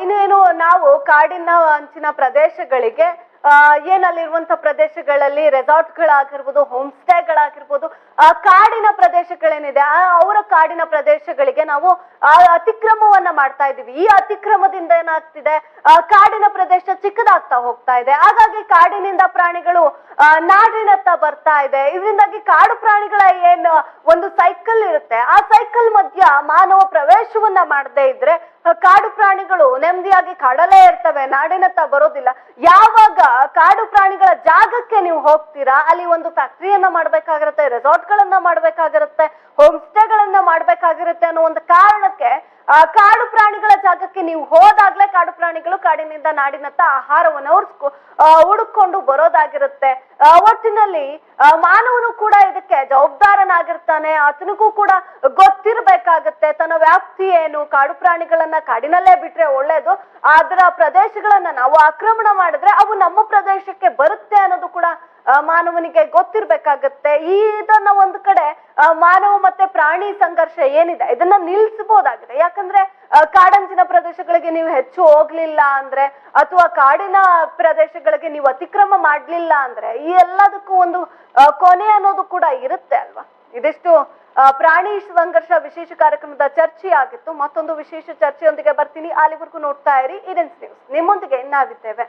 ಇನ್ನು ಏನು ನಾವು ಕಾಡಿನ ಅಂಚಿನ ಪ್ರದೇಶಗಳಿಗೆ ಅಹ್ ಏನಲ್ಲಿರುವಂತ ಪ್ರದೇಶಗಳಲ್ಲಿ ರೆಸಾರ್ಟ್ಗಳಾಗಿರ್ಬೋದು ಹೋಮ್ ಸ್ಟೇಗಳಾಗಿರ್ಬೋದು ಕಾಡಿನ ಪ್ರದೇಶಗಳೇನಿದೆ ಆ ಅವರ ಕಾಡಿನ ಪ್ರದೇಶಗಳಿಗೆ ನಾವು ಆ ಅತಿಕ್ರಮವನ್ನ ಮಾಡ್ತಾ ಇದೀವಿ ಈ ಅತಿಕ್ರಮದಿಂದ ಏನಾಗ್ತಿದೆ? ಆ ಕಾಡಿನ ಪ್ರದೇಶ ಚಿಕ್ಕದಾಗ್ತಾ ಹೋಗ್ತಾ ಇದೆ. ಹಾಗಾಗಿ ಕಾಡಿನಿಂದ ಪ್ರಾಣಿಗಳು ಆ, ನಾಡಿನತ್ತ ಬರ್ತಾ ಇದೆ. ಇದರಿಂದಾಗಿ ಕಾಡು ಪ್ರಾಣಿಗಳ ಏನ್ ಒಂದು ಸೈಕಲ್ ಇರುತ್ತೆ. ಆ ಸೈಕಲ್ ಮಧ್ಯ ಮಾನವ ಪ್ರವೇಶವನ್ನ ಮಾಡದೇ ಇದ್ರೆ ಆ, ಕಾಡು ಪ್ರಾಣಿಗಳು ನೆಮ್ಮದಿಯಾಗಿ ಕಾಡಲೇ ಇರ್ತವೆ. ನಾಡಿನತ್ತ ಬರೋದಿಲ್ಲ. ಯಾವಾಗ ಕಾಡು ಪ್ರಾಣಿಗಳ ಜಾಗಕ್ಕೆ ನೀವು ಹೋಗ್ತೀರಾ ಅಲ್ಲಿ ಒಂದು ಫ್ಯಾಕ್ಟ್ರಿಯನ್ನ ಮಾಡ್ಬೇಕಾಗಿರುತ್ತೆ ರೆಸಾರ್ಟ್ ಗಳನ್ನ ಮಾಡ್ಬೇಕಾಗಿರುತ್ತೆ ಹೋಮ್ ಸ್ಟೇಗಳನ್ನ ಮಾಡ್ಬೇಕಾಗಿರುತ್ತೆ ಅನ್ನೋ ಒಂದು ಕಾರಣಕ್ಕೆ ಕಾಡು ಪ್ರಾಣಿಗಳ ಜಾಗಕ್ಕೆ ನೀವು ಹೋದಾಗ್ಲೇ ಕಾಡು ಪ್ರಾಣಿಗಳು ಕಾಡಿನಿಂದ ನಾಡಿನತ್ತ ಆಹಾರವನ್ನು ಅವ್ರು ಹುಡುಕೊಂಡು ಬರೋದಾಗಿರುತ್ತೆ. ಒಟ್ಟಿನಲ್ಲಿ ಮಾನವನು ಕೂಡ ಇದಕ್ಕೆ ಜವಾಬ್ದಾರನಾಗಿರ್ತಾನೆ, ಆತನಿಗೂ ಕೂಡ ಗೊತ್ತಿರ್ಬೇಕಾಗತ್ತೆ, ತನ್ನ ವ್ಯಾಪ್ತಿ ಏನು, ಕಾಡು ಪ್ರಾಣಿಗಳನ್ನ ಕಾಡಿನಲ್ಲೇ ಬಿಟ್ರೆ ಒಳ್ಳೇದು ಅದರ ಪ್ರದೇಶಗಳನ್ನ ನಾವು ಆಕ್ರಮಣ ಮಾಡಿದ್ರೆ ಅವು ನಮ್ಮ ಪ್ರದೇಶಕ್ಕೆ ಬರುತ್ತೆ ಅನ್ನೋದು ಕೂಡ ಮಾನವನಿಗೆ ಗೊತ್ತಿರ್ಬೇಕಾಗತ್ತೆ. ಈ ಇದನ್ನ ಒಂದು ಕಡೆ ಮಾನವ ಮತ್ತೆ ಪ್ರಾಣಿ ಸಂಘರ್ಷ ಏನಿದೆ, ಇದನ್ನ ನಿಲ್ಸಬಹುದಾಗಿದೆ ಯಾಕಂದ್ರೆ ಕಾಡಂಚಿನ ಪ್ರದೇಶಗಳಿಗೆ ನೀವು ಹೆಚ್ಚು ಹೋಗ್ಲಿಲ್ಲ ಅಂದ್ರೆ, ಅಥವಾ ಕಾಡಿನ ಪ್ರದೇಶಗಳಿಗೆ ನೀವು ಅತಿಕ್ರಮ ಮಾಡ್ಲಿಲ್ಲ ಅಂದ್ರೆ, ಈ ಎಲ್ಲದಕ್ಕೂ ಒಂದು ಕೊನೆ ಅನ್ನೋದು ಕೂಡ ಇರುತ್ತೆ ಅಲ್ವಾ? ಇದಿಷ್ಟು ಪ್ರಾಣಿ ಸಂಘರ್ಷ ವಿಶೇಷ ಕಾರ್ಯಕ್ರಮದ ಚರ್ಚೆ ಆಗಿತ್ತು ಮತ್ತೊಂದು ವಿಶೇಷ ಚರ್ಚೆಯೊಂದಿಗೆ ಬರ್ತೀನಿ. ಅಲ್ಲಿವರೆಗೂ ನೋಡ್ತಾ ಇರಿ. ಇಡೆನ್ಸ್ ನ್ಯೂಸ್. ನಿಮ್ಮೊಂದಿಗೆ ನಾವಿದ್ದೇವೆ.